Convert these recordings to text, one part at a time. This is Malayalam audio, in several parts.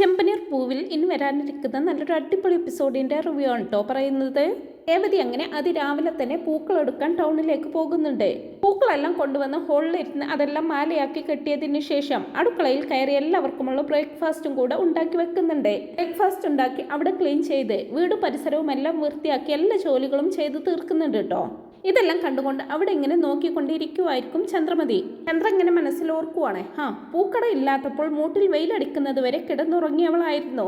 ചെമ്പനീർ പൂവിൽ ഇനി വരാനിരിക്കുന്ന നല്ലൊരു അടിപൊളി എപ്പിസോഡിന്റെ റിവ്യൂ ആണ് കേട്ടോ പറയുന്നത്. രേവതി അങ്ങനെ അതിരാവിലെ തന്നെ പൂക്കളെടുക്കാൻ ടൗണിലേക്ക് പോകുന്നുണ്ട്. പൂക്കളെല്ലാം കൊണ്ടുവന്ന് ഹോളിലിരുന്ന് അതെല്ലാം മാലയാക്കി കെട്ടിയതിന് ശേഷം അടുക്കളയിൽ കയറി എല്ലാവർക്കുമുള്ള ബ്രേക്ക്ഫാസ്റ്റും കൂടെ ഉണ്ടാക്കി വെക്കുന്നുണ്ട്. ബ്രേക്ക്ഫാസ്റ്റ് ഉണ്ടാക്കി അവിടെ ക്ലീൻ ചെയ്ത് വീട് പരിസരവും എല്ലാം വൃത്തിയാക്കി എല്ലാ ജോലികളും ചെയ്ത് തീർക്കുന്നുണ്ട് കേട്ടോ ഇതെല്ലാം കണ്ടുകൊണ്ട് അവിടെ ഇങ്ങനെ നോക്കിക്കൊണ്ടിരിക്കുമായിരിക്കും ചന്ദ്രമതി. ചന്ദ്ര ഇങ്ങനെ മനസ്സിൽ ഓർക്കുവാണേ ആ പൂക്കട ഇല്ലാത്തപ്പോൾ മൂട്ടിൽ വെയിലടിക്കുന്നത് വരെ കിടന്നുറങ്ങിയവളായിരുന്നു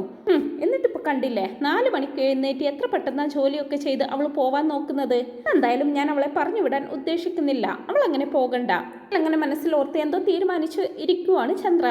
എന്നിട്ട് എന്നിട്ടിപ്പോ കണ്ടില്ലേ നാല് മണിക്ക് എഴുന്നേറ്റ് എത്ര പെട്ടെന്ന് ജോലിയൊക്കെ ചെയ്ത് അവൾ പോവാൻ നോക്കുന്നത്? എന്തായാലും ഞാൻ അവളെ പറഞ്ഞു വിടാൻ ഉദ്ദേശിക്കുന്നില്ല. അവൾ അങ്ങനെ പോകണ്ട. അങ്ങനെ മനസ്സിൽ ഓർത്ത് എന്തോ തീരുമാനിച്ചു ഇരിക്കുവാണ് ചന്ദ്ര.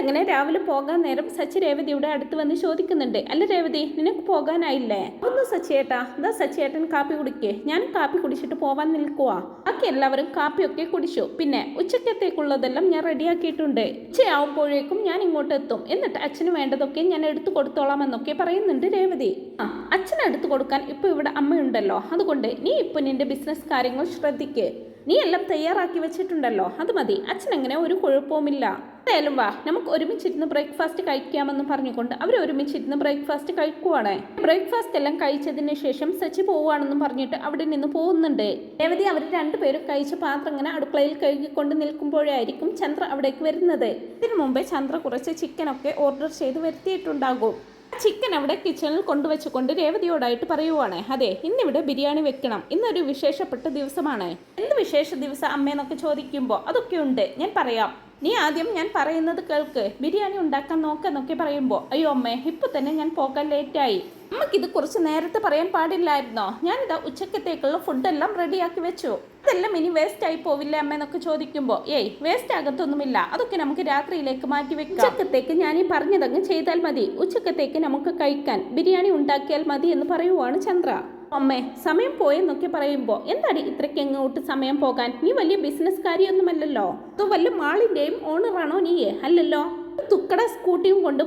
അങ്ങനെ രാവിലെ പോകാൻ നേരം സച്ചി രേവതിയുടെ അടുത്ത് വന്ന് ചോദിക്കുന്നുണ്ട്. അല്ല രേവതി നിനക്ക് പോകാനായില്ലേ? ഒന്ന് സച്ചിയേട്ടാ എന്താ സച്ചിയേട്ടൻ കാപ്പി കുടിക്കേ. ഞാൻ കാപ്പി കുടിച്ചിട്ട് പോവാൻ നിൽക്കുവാ. ബാക്കി എല്ലാവരും കാപ്പിയൊക്കെ കുടിച്ചു. പിന്നെ ഉച്ചക്കത്തേക്കുള്ളതെല്ലാം ഞാൻ റെഡിയാക്കിയിട്ടുണ്ട്. ഉച്ചയാവുമ്പോഴേക്കും ഞാൻ ഇങ്ങോട്ട് എത്തും. എന്നിട്ട് അച്ഛന് വേണ്ടതൊക്കെ ഞാൻ എടുത്തു കൊടുത്തോളാം എന്നൊക്കെ പറയുന്നുണ്ട് രേവതി. ആ അച്ഛനെടുത്തു കൊടുക്കാൻ ഇപ്പൊ ഇവിടെ അമ്മയുണ്ടല്ലോ. അതുകൊണ്ട് നീ ഇപ്പൊ നിന്റെ ബിസിനസ് കാര്യങ്ങൾ ശ്രദ്ധിക്ക്. നീ എല്ലാം തയ്യാറാക്കി വെച്ചിട്ടുണ്ടല്ലോ അത് മതി. അച്ഛനങ്ങനെ ഒരു കുഴപ്പവുമില്ല. എന്തായാലും വാ നമുക്ക് ഒരുമിച്ചിരുന്ന് ബ്രേക്ക്ഫാസ്റ്റ് കഴിക്കാമെന്ന് പറഞ്ഞുകൊണ്ട് അവർ ഒരുമിച്ചിരുന്ന് ബ്രേക്ക്ഫാസ്റ്റ് കഴിക്കുവാണ്. ബ്രേക്ക്ഫാസ്റ്റ് എല്ലാം കഴിച്ചതിന് ശേഷം സച്ചി പോവുകയാണെന്നും പറഞ്ഞിട്ട് അവിടെ നിന്ന് പോകുന്നുണ്ട്. രേവതി അവർ രണ്ടുപേരും കഴിച്ച പാത്രം ഇങ്ങനെ അടുക്കളയിൽ കഴുകിക്കൊണ്ട് നിൽക്കുമ്പോഴായിരിക്കും ചന്ദ്ര അവിടേക്ക് വരുന്നത്. ഇതിനു മുമ്പേ ചന്ദ്ര കുറച്ച് ചിക്കനൊക്കെ ഓർഡർ ചെയ്ത് വരുത്തിയിട്ടുണ്ടാകും. ചിക്കൻ അവിടെ കിച്ചണിൽ കൊണ്ടുവച്ചുകൊണ്ട് രേവതിയോടായിട്ട് പറയുവാണ്. അതെ ഇന്നിവിടെ ബിരിയാണി വെക്കണം. ഇന്നൊരു വിശേഷപ്പെട്ട ദിവസമാണ്. എന്ത് വിശേഷ ദിവസം അമ്മയെന്നൊക്കെ ചോദിക്കുമ്പോൾ അതൊക്കെ ഉണ്ട്. ഞാൻ പറയാം. നീ ആദ്യം ഞാൻ പറയുന്നത് കേൾക്ക്. ബിരിയാണി ഉണ്ടാക്കാൻ നോക്കെന്നൊക്കെ പറയുമ്പോൾ അയ്യോ അമ്മേ ഇപ്പൊ തന്നെ ഞാൻ പോകാൻ ലേറ്റായി അമ്മക്കിത് കുറച്ച് നേരത്തെ പറയാൻ പാടില്ലായിരുന്നോ? ഞാനിതാ ഉച്ചക്കത്തേക്കുള്ള ഫുഡെല്ലാം റെഡിയാക്കി വെച്ചു. അതെല്ലാം ഇനി വേസ്റ്റ് ആയി പോവില്ല അമ്മ എന്നൊക്കെ ചോദിക്കുമ്പോൾ ഏയ് വേസ്റ്റ് ആകത്തൊന്നുമില്ല അതൊക്കെ നമുക്ക് രാത്രിയിലേക്ക് മാറ്റി വെക്കാം. ഉച്ചക്കത്തേക്ക് ഞാൻ ഈ പറഞ്ഞതങ്ങ് ചെയ്താൽ മതി. ഉച്ചക്കത്തേക്ക് നമുക്ക് കഴിക്കാൻ ബിരിയാണി ഉണ്ടാക്കിയാൽ മതി എന്ന് പറയുവാണ് ചന്ദ്ര. അമ്മേ സമയം പോയെന്നൊക്കെ പറയുമ്പോൾ എന്താടി ഇത്രയ്ക്ക് എങ്ങോട്ട് സമയം പോകാൻ? നീ വലിയ ബിസിനസ്സുകാരിയൊന്നുമല്ലല്ലോ. അതോ വല്ല മാളിന്റെയും ഓണറാണോ നീയേ? അല്ലല്ലോ? തുക്കട സ്കൂട്ടിയും കൊണ്ട്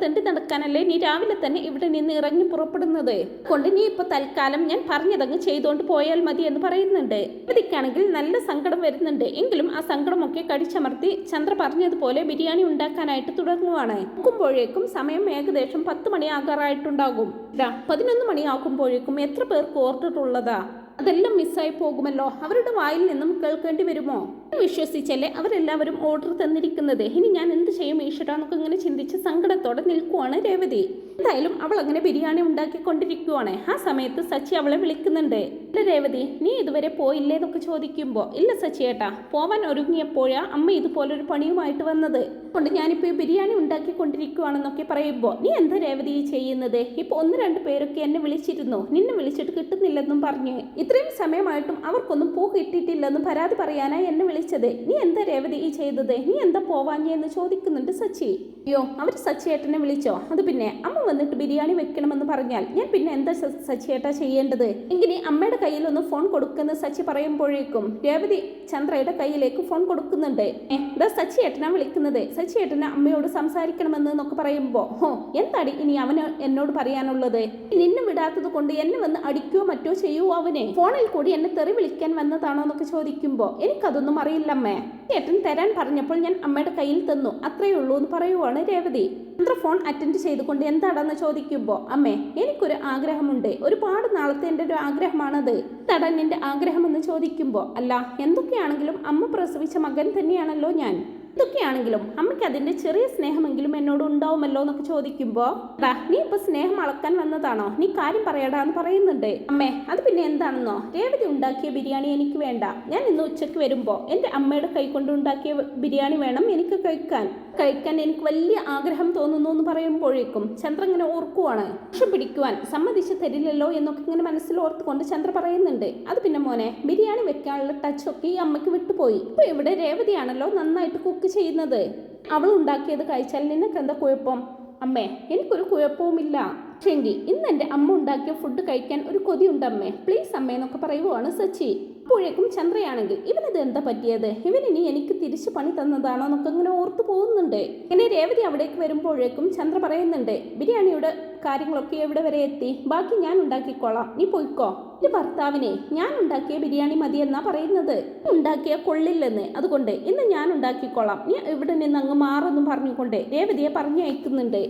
തെണ്ടി നടക്കാനല്ലേ നീ രാവിലെ തന്നെ ഇവിടെ നിന്ന് ഇറങ്ങി പുറപ്പെടുന്നത്? കൊണ്ട് നീ ഇപ്പൊ തൽക്കാലം ഞാൻ പറഞ്ഞതങ്ങ് ചെയ്തുകൊണ്ട് പോയാൽ മതി എന്ന് പറയുന്നുണ്ട്. ഇതിക്കാണെങ്കിൽ നല്ല സങ്കടം വരുന്നുണ്ട്. എങ്കിലും ആ സങ്കടമൊക്കെ കടിച്ചമർത്തി ചന്ദ്ര പറഞ്ഞതുപോലെ ബിരിയാണി ഉണ്ടാക്കാനായിട്ട് തുടങ്ങുവാണ്. നോക്കുമ്പോഴേക്കും സമയം ഏകദേശം പത്ത് മണിയാകാറായിട്ടുണ്ടാകും. പതിനൊന്ന് മണിയാകുമ്പോഴേക്കും എത്ര പേർക്ക് ഓർഡർ ഉള്ളതാ അതെല്ലാം മിസ്സായി പോകുമല്ലോ? അവരുടെ വായിൽ നിന്നും കേൾക്കേണ്ടി വരുമോ? വിശ്വസിച്ചല്ലേ അവരെല്ലാവരും ഓർഡർ തന്നിരിക്കുന്നത്? ഇനി ഞാൻ എന്ത് ചെയ്യും ഈശ്വര? എന്നൊക്കെ ഇങ്ങനെ ചിന്തിച്ച് സങ്കടത്തോടെ നിൽക്കുവാണ് രേവതി. എന്തായാലും അവൾ അങ്ങനെ ബിരിയാണി ഉണ്ടാക്കിക്കൊണ്ടിരിക്കുവാണ്. ആ സമയത്ത് സച്ചി അവളെ വിളിക്കുന്നുണ്ട്. ഇല്ല രേവതി നീ ഇതുവരെ പോയില്ലേ എന്നൊക്കെ ചോദിക്കുമ്പോൾ ഇല്ല സച്ചി ഏട്ടാ പോവാൻ ഒരുങ്ങിയപ്പോഴാ അമ്മ ഇതുപോലൊരു പണിയുമായിട്ട് വന്നത്. കൊണ്ട് ഞാനിപ്പോൾ ഈ ബിരിയാണി ഉണ്ടാക്കിക്കൊണ്ടിരിക്കുവാണെന്നൊക്കെ പറയുമ്പോൾ നീ എന്താ രേവതി ചെയ്യുന്നത്? ഇപ്പോൾ ഒന്ന് രണ്ട് പേരൊക്കെ എന്നെ വിളിച്ചിരുന്നു. നിന്നെ വിളിച്ചിട്ട് കിട്ടുന്നില്ലെന്നും പറഞ്ഞ്. ഇത്രയും സമയമായിട്ടും അവർക്കൊന്നും പൂ കിട്ടിയിട്ടില്ലെന്ന് പരാതി പറയാനായി എന്നെ വിളിച്ചത്. നീ എന്താ രേവതി ഈ ചെയ്തത്? നീ എന്താ പോവാഞ്ഞേ? എന്ന് ചോദിക്കുന്നുണ്ട് സച്ചി. അയ്യോ അവർ സച്ചിയേട്ടനെ വിളിച്ചോ? അത് പിന്നെ അമ്മ വന്നിട്ട് ബിരിയാണി വെക്കണമെന്ന് പറഞ്ഞാൽ ഞാൻ പിന്നെ എന്താ സച്ചിയേട്ടാ ചെയ്യേണ്ടത്? എങ്കിനി അമ്മയുടെ കയ്യിൽ ഒന്ന് ഫോൺ കൊടുക്കുന്ന സച്ചി പറയുമ്പോഴേക്കും രേവതി ചന്ദ്രയുടെ കയ്യിലേക്ക് ഫോൺ കൊടുക്കുന്നുണ്ട്. എന്താ സച്ചിയേട്ടനാ വിളിക്കുന്നത്. സച്ചിയേട്ടന് അമ്മയോട് സംസാരിക്കണമെന്ന് എന്നൊക്കെ പറയുമ്പോൾ ഹോ എന്താടി ഇനി അവന് എന്നോട് പറയാനുള്ളത്? നിന്നെ വിടാത്തത് കൊണ്ട് എന്നെ വന്ന് അടിക്കുകയോ മറ്റോ ചെയ്യുവോ അവനെ? ഫോണിൽ കൂടി എന്നെ തെറി വിളിക്കാൻ വന്നതാണോ എന്നൊക്കെ ചോദിക്കുമ്പോൾ എനിക്കതൊന്നും അറിയില്ലമ്മേ. ഏട്ടൻ തരാൻ പറഞ്ഞപ്പോൾ ഞാൻ അമ്മയുടെ കയ്യിൽ തന്നു. അത്രയേ ഉള്ളൂ എന്ന് പറയുവാണ് രേവതി. ചന്ദ്ര ഫോൺ അറ്റൻഡ് ചെയ്തുകൊണ്ട് എന്താണെന്ന് ചോദിക്കുമ്പോൾ അമ്മേ എനിക്കൊരു ആഗ്രഹമുണ്ട്. ഒരുപാട് നാളത്തെ എന്റെ ഒരു ആഗ്രഹമാണത്. തടൻ എന്റെ ആഗ്രഹം എന്ന് ചോദിക്കുമ്പോൾ അല്ല എന്തൊക്കെയാണെങ്കിലും അമ്മ പ്രസവിച്ച മകൻ തന്നെയാണല്ലോ ഞാൻ. എന്തൊക്കെയാണെങ്കിലും അമ്മയ്ക്ക് അതിന്റെ ചെറിയ സ്നേഹമെങ്കിലും എന്നോട് ഉണ്ടാവുമല്ലോ എന്നൊക്കെ ചോദിക്കുമ്പോൾ "ടാ, നീ ഇപ്പൊ സ്നേഹം അളക്കാൻ വന്നതാണോ? നീ കാര്യം പറയടാ എന്ന് പറയുന്നുണ്ട്. അമ്മേ അത് പിന്നെ എന്താണെന്നോ? രേവതി ഉണ്ടാക്കിയ ബിരിയാണി എനിക്ക് വേണ്ട. ഞാൻ ഇന്ന് ഉച്ചയ്ക്ക് വരുമ്പോൾ എന്റെ അമ്മയുടെ കൈ കൊണ്ട് ഉണ്ടാക്കിയ ബിരിയാണി വേണം എനിക്ക് കഴിക്കാൻ. കഴിക്കാൻ എനിക്ക് വലിയ ആഗ്രഹം തോന്നുന്നു എന്ന് പറയുമ്പോഴേക്കും ചന്ദ്ര ഇങ്ങനെ ഓർക്കുവാണ്. പക്ഷെ പിടിക്കുവാൻ സമ്മതിച്ച് തരില്ലല്ലോ എന്നൊക്കെ ഇങ്ങനെ മനസ്സിൽ ഓർത്തുകൊണ്ട് ചന്ദ്ര പറയുന്നുണ്ട്. അത് പിന്നെ മോനെ ബിരിയാണി വെക്കാനുള്ള ടച്ചൊക്കെ ഈ അമ്മയ്ക്ക് വിട്ടുപോയി. ഇപ്പൊ ഇവിടെ രേവതിയാണല്ലോ നന്നായിട്ട് കുക്ക് ചെയ്യുന്നത്. അവൾ ഉണ്ടാക്കിയത് കഴിച്ചാൽ നിനക്ക് എന്താ കുഴപ്പം? അമ്മേ എനിക്കൊരു കുഴപ്പവുമില്ല. പക്ഷേങ്കിൽ ഇന്ന് എന്റെ അമ്മ ഉണ്ടാക്കിയ ഫുഡ് കഴിക്കാൻ ഒരു കൊതിയുണ്ട് അമ്മേ. പ്ലീസ് അമ്മേ എന്നൊക്കെ പറയുവാണ് സച്ചി. അപ്പോഴേക്കും ചന്ദ്രയാണെങ്കിൽ ഇവനത് എന്താ പറ്റിയത്? ഇവനിനി എനിക്ക് തിരിച്ചു പണി തന്നതാണോ? എന്നൊക്കെ ഇങ്ങനെ ഓർത്തു പോകുന്നുണ്ട്. ഇങ്ങനെ രേവതി അവിടേക്ക് വരുമ്പോഴേക്കും ചന്ദ്ര പറയുന്നുണ്ട് ബിരിയാണിയുടെ കാര്യങ്ങളൊക്കെ എവിടെ വരെ എത്തി? ബാക്കി ഞാൻ ഉണ്ടാക്കിക്കോളാം. നീ പോയിക്കോ. എന്റെ ഭർത്താവിനെ ഞാൻ ഉണ്ടാക്കിയ ബിരിയാണി മതിയെന്നാ പറയുന്നത്. ഉണ്ടാക്കിയ കൊള്ളില്ലെന്ന്. അതുകൊണ്ട് ഇന്ന് ഞാൻ ഉണ്ടാക്കിക്കോളാം. നീ ഇവിടെ നിന്ന് അങ്ങ് മാറെന്നും പറഞ്ഞുകൊണ്ട് രേവതിയെ പറഞ്ഞയക്കുന്നുണ്ട്.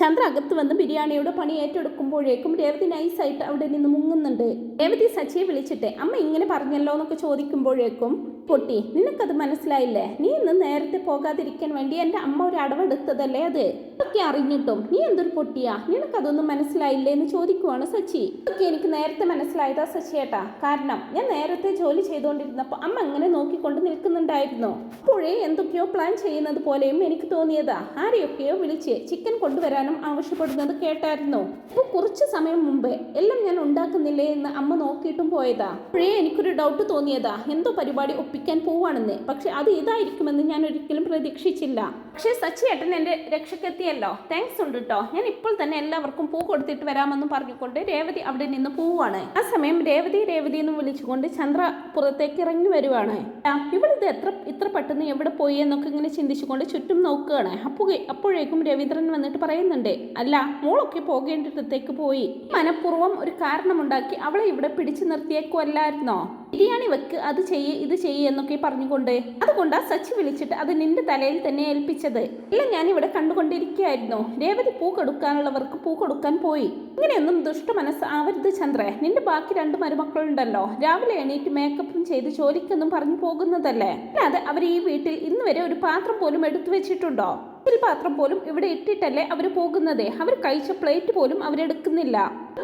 ചന്ദ്ര അകത്ത് വന്ന് ബിരിയാണിയുടെ പണി ഏറ്റെടുക്കുമ്പോഴേക്കും രേവതി നൈസായിട്ട് അവിടെ നിന്ന് മുങ്ങുന്നുണ്ട്. രേവതി സച്ചിയെ വിളിച്ചിട്ട് അമ്മ ഇങ്ങനെ പറഞ്ഞല്ലോ എന്നൊക്കെ ചോദിക്കുമ്പോഴേക്കും പൊട്ടി. നിനക്കത് മനസ്സിലായില്ലേ? നീ ഇന്ന് നേരത്തെ പോകാതിരിക്കാൻ വേണ്ടി എന്റെ അമ്മ ഒരു അടവെടുത്തതല്ലേ അത്? ഇതൊക്കെ അറിഞ്ഞിട്ടും നീ എന്തൊരു പൊട്ടിയാ? നിനക്കതൊന്നും മനസ്സിലായില്ലേ എന്ന് ചോദിക്കുവാണ് സച്ചി. ഇതൊക്കെ എനിക്ക് നേരത്തെ മനസ്സിലായതാ സച്ചിയേട്ടാ കാരണം ഞാൻ നേരത്തെ ജോലി ചെയ്തുകൊണ്ടിരുന്നപ്പോൾ അമ്മ അങ്ങനെ നോക്കിക്കൊണ്ട് നിൽക്കുന്നുണ്ടായിരുന്നു. അപ്പോഴേ എന്തൊക്കെയോ പ്ലാൻ ചെയ്യുന്നത് പോലെയും എനിക്ക് തോന്നിയതാ. ആരെയൊക്കെയോ വിളിച്ച് ചിക്കൻ കൊണ്ടുവരാനും ആവശ്യപ്പെടുന്നത് കേട്ടായിരുന്നു. അപ്പോൾ കുറച്ച് സമയം മുമ്പേ എല്ലാം ഞാൻ ഉണ്ടാക്കുന്നില്ലേ എന്ന് അമ്മ നോക്കിയിട്ടും പോയതാ. അപ്പോഴേ എനിക്കൊരു ഡൗട്ട് തോന്നിയതാ. എന്തോ പരിപാടി ഒപ്പിക്കാൻ പോവാണെന്ന്. പക്ഷെ അത് ഇതായിരിക്കുമെന്ന് ഞാൻ ഒരിക്കലും പ്രതീക്ഷിച്ചില്ല. പക്ഷേ സച്ചി ഏട്ടൻ എന്റെ രക്ഷക്കെത്തിയല്ലോ താങ്ക്സ് ഉണ്ട് കേട്ടോ ഞാൻ ഇപ്പോൾ തന്നെ എല്ലാവർക്കും പൂ കൊടുത്തിട്ട് വരാമെന്ന് പറഞ്ഞുകൊണ്ട് രേവതി അവിടെ നിന്ന് പോവുകയാണ് ആ സമയം രേവതി രേവതി എന്ന് വിളിച്ചുകൊണ്ട് ചന്ദ്ര പുറത്തേക്ക് ഇറങ്ങി വരുവാണ്. ഇവളിത് എത്ര ഇത്ര പെട്ടെന്ന് എവിടെ പോയി എന്നൊക്കെ ഇങ്ങനെ ചിന്തിച്ചുകൊണ്ട് ചുറ്റും നോക്കുകയാണ്. അപ്പോൾ അപ്പോഴേക്കും രവീന്ദ്രൻ വന്നിട്ട് പറയുന്നുണ്ട്. അല്ല മോളൊക്കെ പോകേണ്ടിടത്തേക്ക് പോയി. മനഃപൂർവം ഒരു കാരണമുണ്ടാക്കി അവളെ ഇവിടെ പിടിച്ചു നിർത്തിയേക്കുമല്ലായിരുന്നോ ബിരിയാണി വെക്ക് അത് ചെയ്യ് ഇത് ചെയ്യ് എന്നൊക്കെ പറഞ്ഞുകൊണ്ട് അതുകൊണ്ടാ സച്ചി വിളിച്ചിട്ട് അത് നിന്റെ തലയിൽ തന്നെ ഏൽപ്പിച്ചത്. എല്ലാം ഇവിടെ കണ്ടുകൊണ്ടിരിക്കുകയായിരുന്നു. രേവതി പൂ കൊടുക്കാനുള്ളവർക്ക് പൂ കൊടുക്കാൻ പോയി. ഇങ്ങനെയൊന്നും ദുഷ്ട മനസ്സ് ആവരുത് ചന്ദ്രെ. നിന്റെ ബാക്കി രണ്ട് മരുമക്കളുണ്ടല്ലോ. രാവിലെ എണീറ്റ് മേക്കപ്പും ചെയ്ത് ജോലിക്കൊന്നും പറഞ്ഞു പോകുന്നതല്ലേ? അല്ലാതെ അവർ ഈ വീട്ടിൽ ഇന്നുവരെ ഒരു പാത്രം പോലും എടുത്തു വെച്ചിട്ടുണ്ടോ? ഒരു പാത്രം പോലും ഇവിടെ ഇട്ടിട്ടല്ലേ അവർ പോകുന്നത്? അവർ കഴിച്ച പ്ലേറ്റ് പോലും അവരെടുക്കുന്നില്ല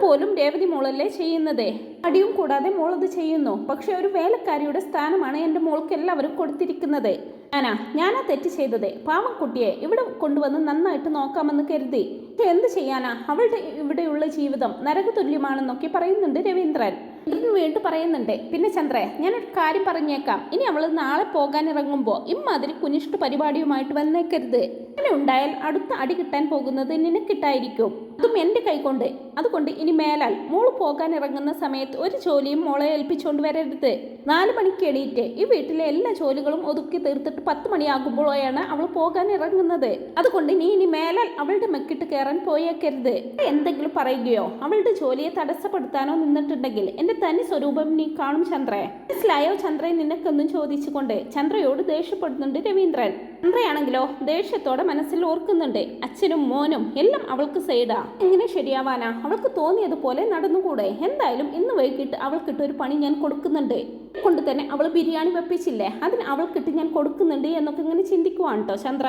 പോലും രേവതി മോളല്ലേ ചെയ്യുന്നത്? അടിയും കൂടാതെ മോളത് ചെയ്യുന്നു. പക്ഷെ ഒരു വേലക്കാരിയുടെ സ്ഥാനമാണ് എന്റെ മോൾക്ക് എല്ലാവരും കൊടുത്തിരിക്കുന്നത്. ഞാനാ ഞാനാ തെറ്റ് ചെയ്തത്. പാവം കുട്ടിയെ ഇവിടെ കൊണ്ടുവന്ന് നന്നായിട്ട് നോക്കാമെന്ന് കരുതി. എന്ത് ചെയ്യാനാ? അവളുടെ ഇവിടെയുള്ള ജീവിതം നരകതുല്യമാണെന്നൊക്കെ പറയുന്നുണ്ട് രവീന്ദ്രൻ. ഇതിന് വീണ്ടും പറയുന്നുണ്ട് പിന്നെ ചന്ദ്രേ ഞാനൊരു കാര്യം പറഞ്ഞേക്കാം. ഇനി അവൾ നാളെ പോകാൻ ഇറങ്ങുമ്പോൾ ഇമ്മാതിരി കുനിഷ്ഠ പരിപാടിയുമായിട്ട് വന്നേക്കരുത്. അങ്ങനെ ഉണ്ടായാൽ അടുത്ത അടി കിട്ടാൻ പോകുന്നത് നിനക്കിട്ടായിരിക്കും. അതും എന്റെ കൈകൊണ്ട് അതുകൊണ്ട് ഇനി മേലാൽ മോൾ പോകാൻ ഇറങ്ങുന്ന സമയത്ത് ഒരു ജോലിയും മോളെ ഏൽപ്പിച്ചുകൊണ്ട് വരരുത്. നാല് മണിക്ക് എണീറ്റ് ഈ വീട്ടിലെ എല്ലാ ജോലികളും ഒതുക്കി തീർത്തിട്ട് പത്ത് മണിയാകുമ്പോഴാണ് അവൾ പോകാൻ ഇറങ്ങുന്നത്. അതുകൊണ്ട് നീ ഇനി മേലാൽ അവളുടെ മെക്കിട്ട് കയറാൻ പോയേക്കരുത്. എന്തെങ്കിലും പറയുകയോ അവളുടെ ജോലിയെ തടസ്സപ്പെടുത്താനോ നിന്നിട്ടുണ്ടെങ്കിൽ എന്റെ തനി സ്വരൂപം നീ കാണും ചന്ദ്രേ. മനസ്സിലായോ ചന്ദ്രൻ നിനക്കൊന്നും ചോദിച്ചുകൊണ്ട്? ചന്ദ്രയോട് ദേഷ്യപ്പെടുന്നുണ്ട് രവീന്ദ്രൻ. ചന്ദ്രയാണെങ്കിലോ ദേഷ്യത്തോടെ മനസ്സിൽ ഓർക്കുന്നുണ്ട്. അച്ഛനും മോനും എല്ലാം അവൾക്ക് സൈഡാ എങ്ങനെ ശരിയാവാനാ? അവൾക്ക് തോന്നിയതുപോലെ നടന്നുകൂടെ? എന്തായാലും ഇന്ന് വൈകിട്ട് അവൾക്കിട്ട് ഒരു പണി ഞാൻ കൊടുക്കുന്നുണ്ട്. കൊണ്ട് തന്നെ അവൾ ബിരിയാണി വെപ്പിച്ചില്ലേ? അതിന് അവൾക്കിട്ട് ഞാൻ കൊടുക്കുന്നുണ്ട് എന്നൊക്കെ ഇങ്ങനെ ചിന്തിക്കുവാണ് കേട്ടോ ചന്ദ്ര.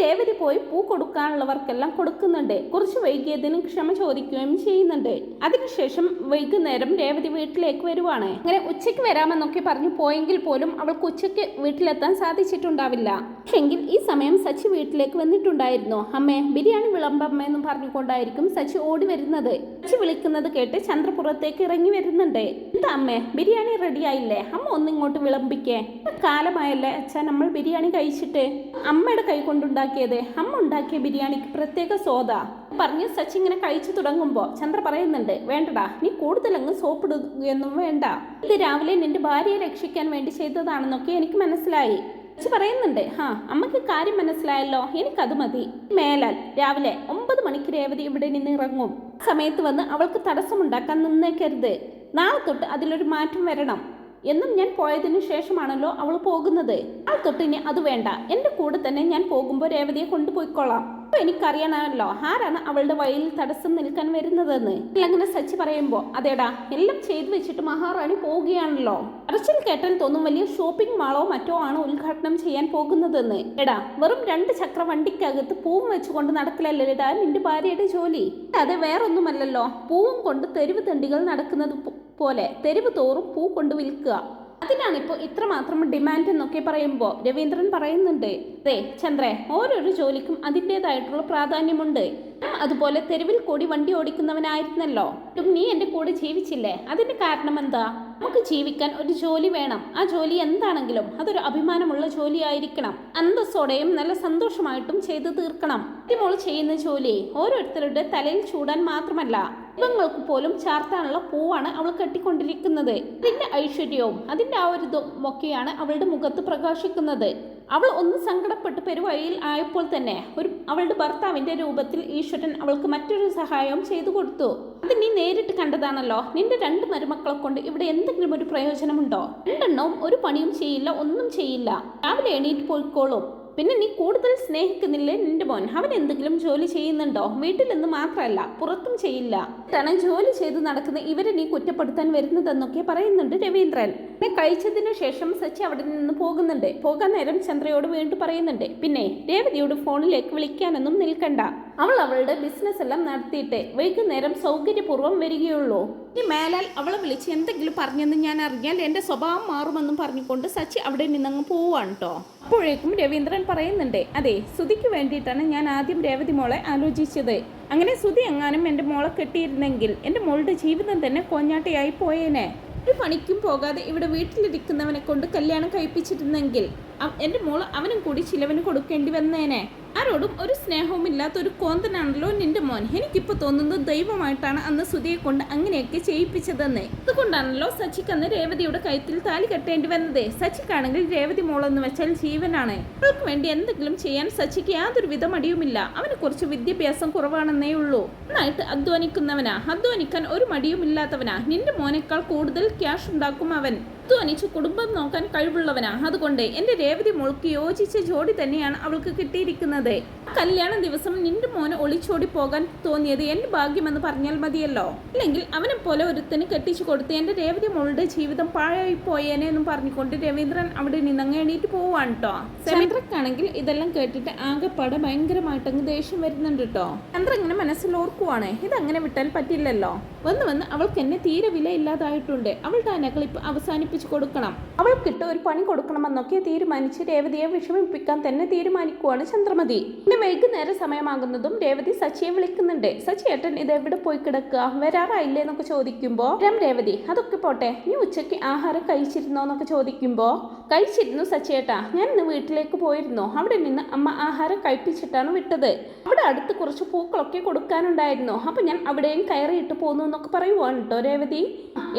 രേവതി പോയി പൂ കൊടുക്കാനുള്ളവർക്കെല്ലാം കൊടുക്കുന്നുണ്ട്. കുറച്ച് വൈകിയതിന് ക്ഷമ ചോദിക്കുകയും ചെയ്യുന്നുണ്ട്. അതിനുശേഷം വൈകുന്നേരം രേവതി വീട്ടിലേക്ക് വരുവാണ്. അങ്ങനെ ഉച്ചയ്ക്ക് വരാമെന്നൊക്കെ പറഞ്ഞു പോയെങ്കിൽ പോലും അവൾക്ക് ഉച്ചയ്ക്ക് വീട്ടിലെത്താൻ സാധിച്ചിട്ടുണ്ടാവില്ല. പക്ഷെങ്കിൽ ഈ സമയം സച്ചി വീട്ടിലേക്ക് വന്നിട്ടുണ്ടായിരുന്നു. അമ്മേ ബിരിയാണി വിളമ്പമ്മ എന്നും പറഞ്ഞുകൊണ്ടായിരിക്കും സച്ചി ഓടി വരുന്നത്. സച്ചി വിളിക്കുന്നത് കേട്ട് ചന്ദ്ര പുറത്തേക്ക് ഇറങ്ങി വരുന്നുണ്ട്. എന്താ അമ്മേ ബിരിയാണി റെഡി ആയില്ലേ? അമ്മ ഒന്നിങ്ങോട്ട് വിളമ്പിക്കേ. കാലമായല്ലേ അച്ഛാ നമ്മൾ ബിരിയാണി കഴിച്ചിട്ട്. അമ്മയുടെ കൈ കൊണ്ടുണ്ടാക്കിയത് അമ്മ ഉണ്ടാക്കിയ ബിരിയാണിക്ക് പ്രത്യേക സോദ പറഞ്ഞ് സച്ചി ഇങ്ങനെ കഴിച്ചു തുടങ്ങുമ്പോൾ ചന്ദ്ര പറയുന്നുണ്ട് വേണ്ടടാ നീ കൂടുതലങ്ങ് സോപ്പിടുകയൊന്നും വേണ്ട. ഇത് രാവിലെ നിന്റെ ഭാര്യയെ രക്ഷിക്കാൻ വേണ്ടി ചെയ്തതാണെന്നൊക്കെ എനിക്ക് മനസ്സിലായി. അച്ഛ പറയുന്നുണ്ട് ഹാ അമ്മയ്ക്ക് കാര്യം മനസ്സിലായല്ലോ എനിക്കത് മതി. മേലാൽ രാവിലെ ഒമ്പത് മണിക്ക് രേവതി ഇവിടെ നിന്ന് ഇറങ്ങും. സമയത്ത് വന്ന് അവൾക്ക് തടസ്സമുണ്ടാക്കാൻ നിന്നേക്കരുത്. നാളെ തൊട്ട് അതിലൊരു മാറ്റം വരണം. എന്നും ഞാൻ പോയതിനു ശേഷമാണല്ലോ അവൾ പോകുന്നത്. ആ തൊട്ടിനെ അത് വേണ്ട. എന്റെ കൂടെ തന്നെ ഞാൻ പോകുമ്പോൾ രേവതിയെ കൊണ്ടുപോയിക്കൊള്ളാം. അപ്പൊ എനിക്കറിയണമല്ലോ ആരാണ് അവളുടെ വഴിയിൽ തടസ്സം നിൽക്കാൻ വരുന്നതെന്ന്. അങ്ങനെ സച്ചി പറയുമ്പോൾ അതേടാ എല്ലാം ചെയ്തു വെച്ചിട്ട് മഹാറാണി പോവുകയാണല്ലോ. അറച്ചിൽ കേട്ടാൽ തോന്നും വലിയ ഷോപ്പിംഗ് മാളോ മറ്റോ ആണ് ഉദ്ഘാടനം ചെയ്യാൻ പോകുന്നതെന്ന്. എടാ വെറും രണ്ട് ചക്ര വണ്ടിക്കകത്ത് പൂവും വെച്ചുകൊണ്ട് നടക്കില്ലല്ലോ എടാ നിന്റെ ഭാര്യയുടെ ജോലി. അതെ വേറൊന്നുമല്ലല്ലോ. പൂവും കൊണ്ട് തെരുവ് തണ്ടികൾ നടക്കുന്നത് പോലെ തെരുവ് തോറും പൂ കൊണ്ട് വിൽക്കുക. അതിനാണ് ഇപ്പോൾ ഇത്രമാത്രം ഡിമാൻഡ് എന്നൊക്കെ പറയുമ്പോൾ രവീന്ദ്രൻ പറയുന്നുണ്ട്. അതെ ചന്ദ്രേ ഓരോരോ ജോലിക്കും അതിന്റെതായിട്ടുള്ള പ്രാധാന്യമുണ്ട്. അതുപോലെ തെരുവിൽ കൂടി വണ്ടി ഓടിക്കുന്നവനായിരുന്നല്ലോ. നീ എന്റെ കൂടെ ജീവിച്ചില്ലേ? അതിന്റെ കാരണം എന്താ? നമുക്ക് ജീവിക്കാൻ ഒരു ജോലി വേണം. ആ ജോലി എന്താണെങ്കിലും അതൊരു അഭിമാനമുള്ള ജോലിയായിരിക്കണം. അന്തസ്സോടെയും നല്ല സന്തോഷമായിട്ടും ചെയ്തു തീർക്കണം. മോൾ ചെയ്യുന്ന ജോലി ഓരോരുത്തരുടെ തലയിൽ ചൂടാൻ മാത്രമല്ല ദൈവങ്ങൾക്ക് പോലും ചാർത്താനുള്ള പൂവാണ് അവൾ കെട്ടിക്കൊണ്ടിരിക്കുന്നത്. അതിന്റെ ഐശ്വര്യവും അതിന്റെ ആ ഒരു ഇതും ഒക്കെയാണ് അവളുടെ മുഖത്ത് പ്രകാശിക്കുന്നത്. അവൾ ഒന്ന് സങ്കടപ്പെട്ട് പെരുവഴിയിൽ ആയപ്പോൾ തന്നെ ഒരു അവളുടെ ഭർത്താവിന്റെ രൂപത്തിൽ ഈശ്വരൻ അവൾക്ക് മറ്റൊരു സഹായവും ചെയ്തു കൊടുത്തു. അത് നീ നേരിട്ട് കണ്ടതാണല്ലോ. നിന്റെ രണ്ട് മരുമക്കളെ കൊണ്ട് ഇവിടെ എന്തെങ്കിലും ഒരു പ്രയോജനമുണ്ടോ? രണ്ടെണ്ണവും ഒരു പണിയും ചെയ്യില്ല ഒന്നും ചെയ്യില്ല. രാവിലെ എണീറ്റ് പോയിക്കോളും. പിന്നെ നീ കൂടുതൽ സ്നേഹിക്കുന്നില്ലേ നിന്റെ മോൻ? അവൻ എന്തെങ്കിലും ജോലി ചെയ്യുന്നുണ്ടോ? നിന്ന് മാത്രമല്ല പുറത്തും ചെയ്യില്ല. ാണ് ജോലി ചെയ്ത് നടക്കുന്ന ഇവരെ നീ കുറ്റപ്പെടുത്താൻ വരുന്നതെന്നൊക്കെ പറയുന്നുണ്ട് രവീന്ദ്രൻ. പിന്നെ കഴിച്ചതിന് ശേഷം സച്ചി അവിടെ നിന്ന് പോകുന്നുണ്ട്. പോകാൻ നേരം ചന്ദ്രയോട് വീണ്ടും പറയുന്നുണ്ട്. പിന്നെ രേവതിയോട് ഫോണിലേക്ക് വിളിക്കാനൊന്നും നിൽക്കണ്ട. അവൾ അവളുടെ ബിസിനസ് എല്ലാം നടത്തിയിട്ട്. വൈകുന്നേരം സൗകര്യപൂർവം വരികയുള്ളൂ. ഈ മേലാൽ അവളെ വിളിച്ച് എന്തെങ്കിലും പറഞ്ഞെന്ന് ഞാൻ അറിഞ്ഞാൽ എന്റെ സ്വഭാവം മാറുമെന്നും പറഞ്ഞുകൊണ്ട് സച്ചി അവിടെ നിന്നങ്ങ് പോവാണ് കേട്ടോ അപ്പോഴേക്കും രവീന്ദ്രൻ പറയുന്നുണ്ട് അതെ സുധിക്ക് വേണ്ടിയിട്ടാണ് ഞാൻ ആദ്യം രേവതി മോളെ ആലോചിച്ചത്. അങ്ങനെ സുധി എങ്ങാനും എന്റെ മോളെ കെട്ടിയിരുന്നെങ്കിൽ എന്റെ മോളുടെ ജീവിതം തന്നെ കോഞ്ഞാട്ടയായി പോയേനെ. ഒരു പണിക്കും പോകാതെ ഇവിടെ വീട്ടിലിരിക്കുന്നവനെ കൊണ്ട് കല്യാണം കഴിപ്പിച്ചിരുന്നെങ്കിൽ എന്റെ മോൾ അവനും കൂടി ചിലവന് കൊടുക്കേണ്ടി വന്നേനെ. ആരോടും ഒരു സ്നേഹവും ഇല്ലാത്ത ഒരു കോന്തനാണല്ലോ നിന്റെ മോൻ. എനിക്കിപ്പോൾ തോന്നുന്നത് ദൈവമായിട്ടാണ് അന്ന് സുധിയെ കൊണ്ട് അങ്ങനെയൊക്കെ ചെയ്യിപ്പിച്ചതെന്ന്. അതുകൊണ്ടാണല്ലോ സച്ചിക്ക് അന്ന് രേവതിയുടെ കയ്യത്തിൽ താലി കെട്ടേണ്ടി വന്നത്. സച്ചിക്കാണെങ്കിൽ രേവതി മോളെന്ന് വെച്ചാൽ ജീവനാണ്. അവൾക്ക് വേണ്ടി എന്തെങ്കിലും ചെയ്യാൻ സച്ചിക്ക് യാതൊരു വിധ മടിയുമില്ല. അവന് കുറച്ച് വിദ്യാഭ്യാസം കുറവാണെന്നേ ഉള്ളൂ. നന്നായിട്ട് അധ്വാനിക്കുന്നവനാ. അധ്വാനിക്കാൻ ഒരു മടിയുമില്ലാത്തവനാ. നിന്റെ മോനേക്കാൾ കൂടുതൽ ക്യാഷ് ഉണ്ടാക്കും അവൻ. അധ്വാനിച്ച് കുടുംബം നോക്കാൻ കഴിവുള്ളവനാ. അതുകൊണ്ട് എന്റെ രേവതി മോൾക്ക് യോജിച്ച ജോഡി തന്നെയാണ് അവൾക്ക് കിട്ടിയിരിക്കുന്നത്. കല്യാണ ദിവസം നിന്റെ മോന് ഒളിച്ചോടി പോകാൻ തോന്നിയത് എന്റെ ഭാഗ്യമെന്ന് പറഞ്ഞാൽ മതിയല്ലോ. അല്ലെങ്കിൽ അവനെ പോലെ ഒരുത്തിന് കെട്ടിച്ചു കൊടുത്ത് എന്റെ രേവതി മോളുടെ ജീവിതം പാഴായി പോയേനെ എന്നും പറഞ്ഞുകൊണ്ട് രവീന്ദ്രൻ അവിടെ നിന്നങ്ങ് എണീറ്റ് പോവാണ് കേട്ടോ ചന്ദ്രക്കാണെങ്കിൽ ഇതെല്ലാം കേട്ടിട്ട് ആകെപ്പാടെ ഭയങ്കരമായിട്ടങ്ങ് ദേഷ്യം വരുന്നുണ്ട് കേട്ടോ ചന്ദ്ര ഇങ്ങനെ മനസ്സിൽ ഓർക്കുവാണ്. ഇതങ്ങനെ വിട്ടാൽ പറ്റില്ലല്ലോ. വന്ന് വന്ന് അവൾക്ക് എന്നെ തീരെ വിലയില്ലാതായിട്ടുണ്ട്. അവളുടെ ആ നകളിപ്പ് അവസാനിപ്പിച്ചു കൊടുക്കണം. അവൾക്കിട്ട് ഒരു പണി കൊടുക്കണമെന്നൊക്കെ തീരുമാനിച്ച് രേവതിയെ വിഷമിപ്പിക്കാൻ തന്നെ തീരുമാനിക്കുവാണ് ചന്ദ്രമതി. പിന്നെ വൈകുന്നേരം സമയമാകുന്നതും രേവതി സച്ചിയെ വിളിക്കുന്നുണ്ട്. സച്ചിയേട്ടൻ ഇത് എവിടെ പോയി കിടക്കുക? വരാറായില്ലേ എന്നൊക്കെ ചോദിക്കുമ്പോ രാം രേവതി അതൊക്കെ പോട്ടെ. നീ ഉച്ചയ്ക്ക് ആഹാരം കഴിച്ചിരുന്നോ എന്നൊക്കെ ചോദിക്കുമ്പോ കഴിച്ചിരുന്നു സച്ചിയേട്ടാ ഞാൻ ഇന്ന് വീട്ടിലേക്ക് പോയിരുന്നു. അവിടെ നിന്ന് അമ്മ ആഹാരം കഴിപ്പിച്ചിട്ടാണ് വിട്ടത്. അവിടെ അടുത്ത് കുറച്ച് പൂക്കളൊക്കെ കൊടുക്കാനുണ്ടായിരുന്നു. അപ്പൊ ഞാൻ അവിടെയും കയറിയിട്ട് പോന്നു എന്നൊക്കെ പറയുവാണ് കേട്ടോ രേവതി.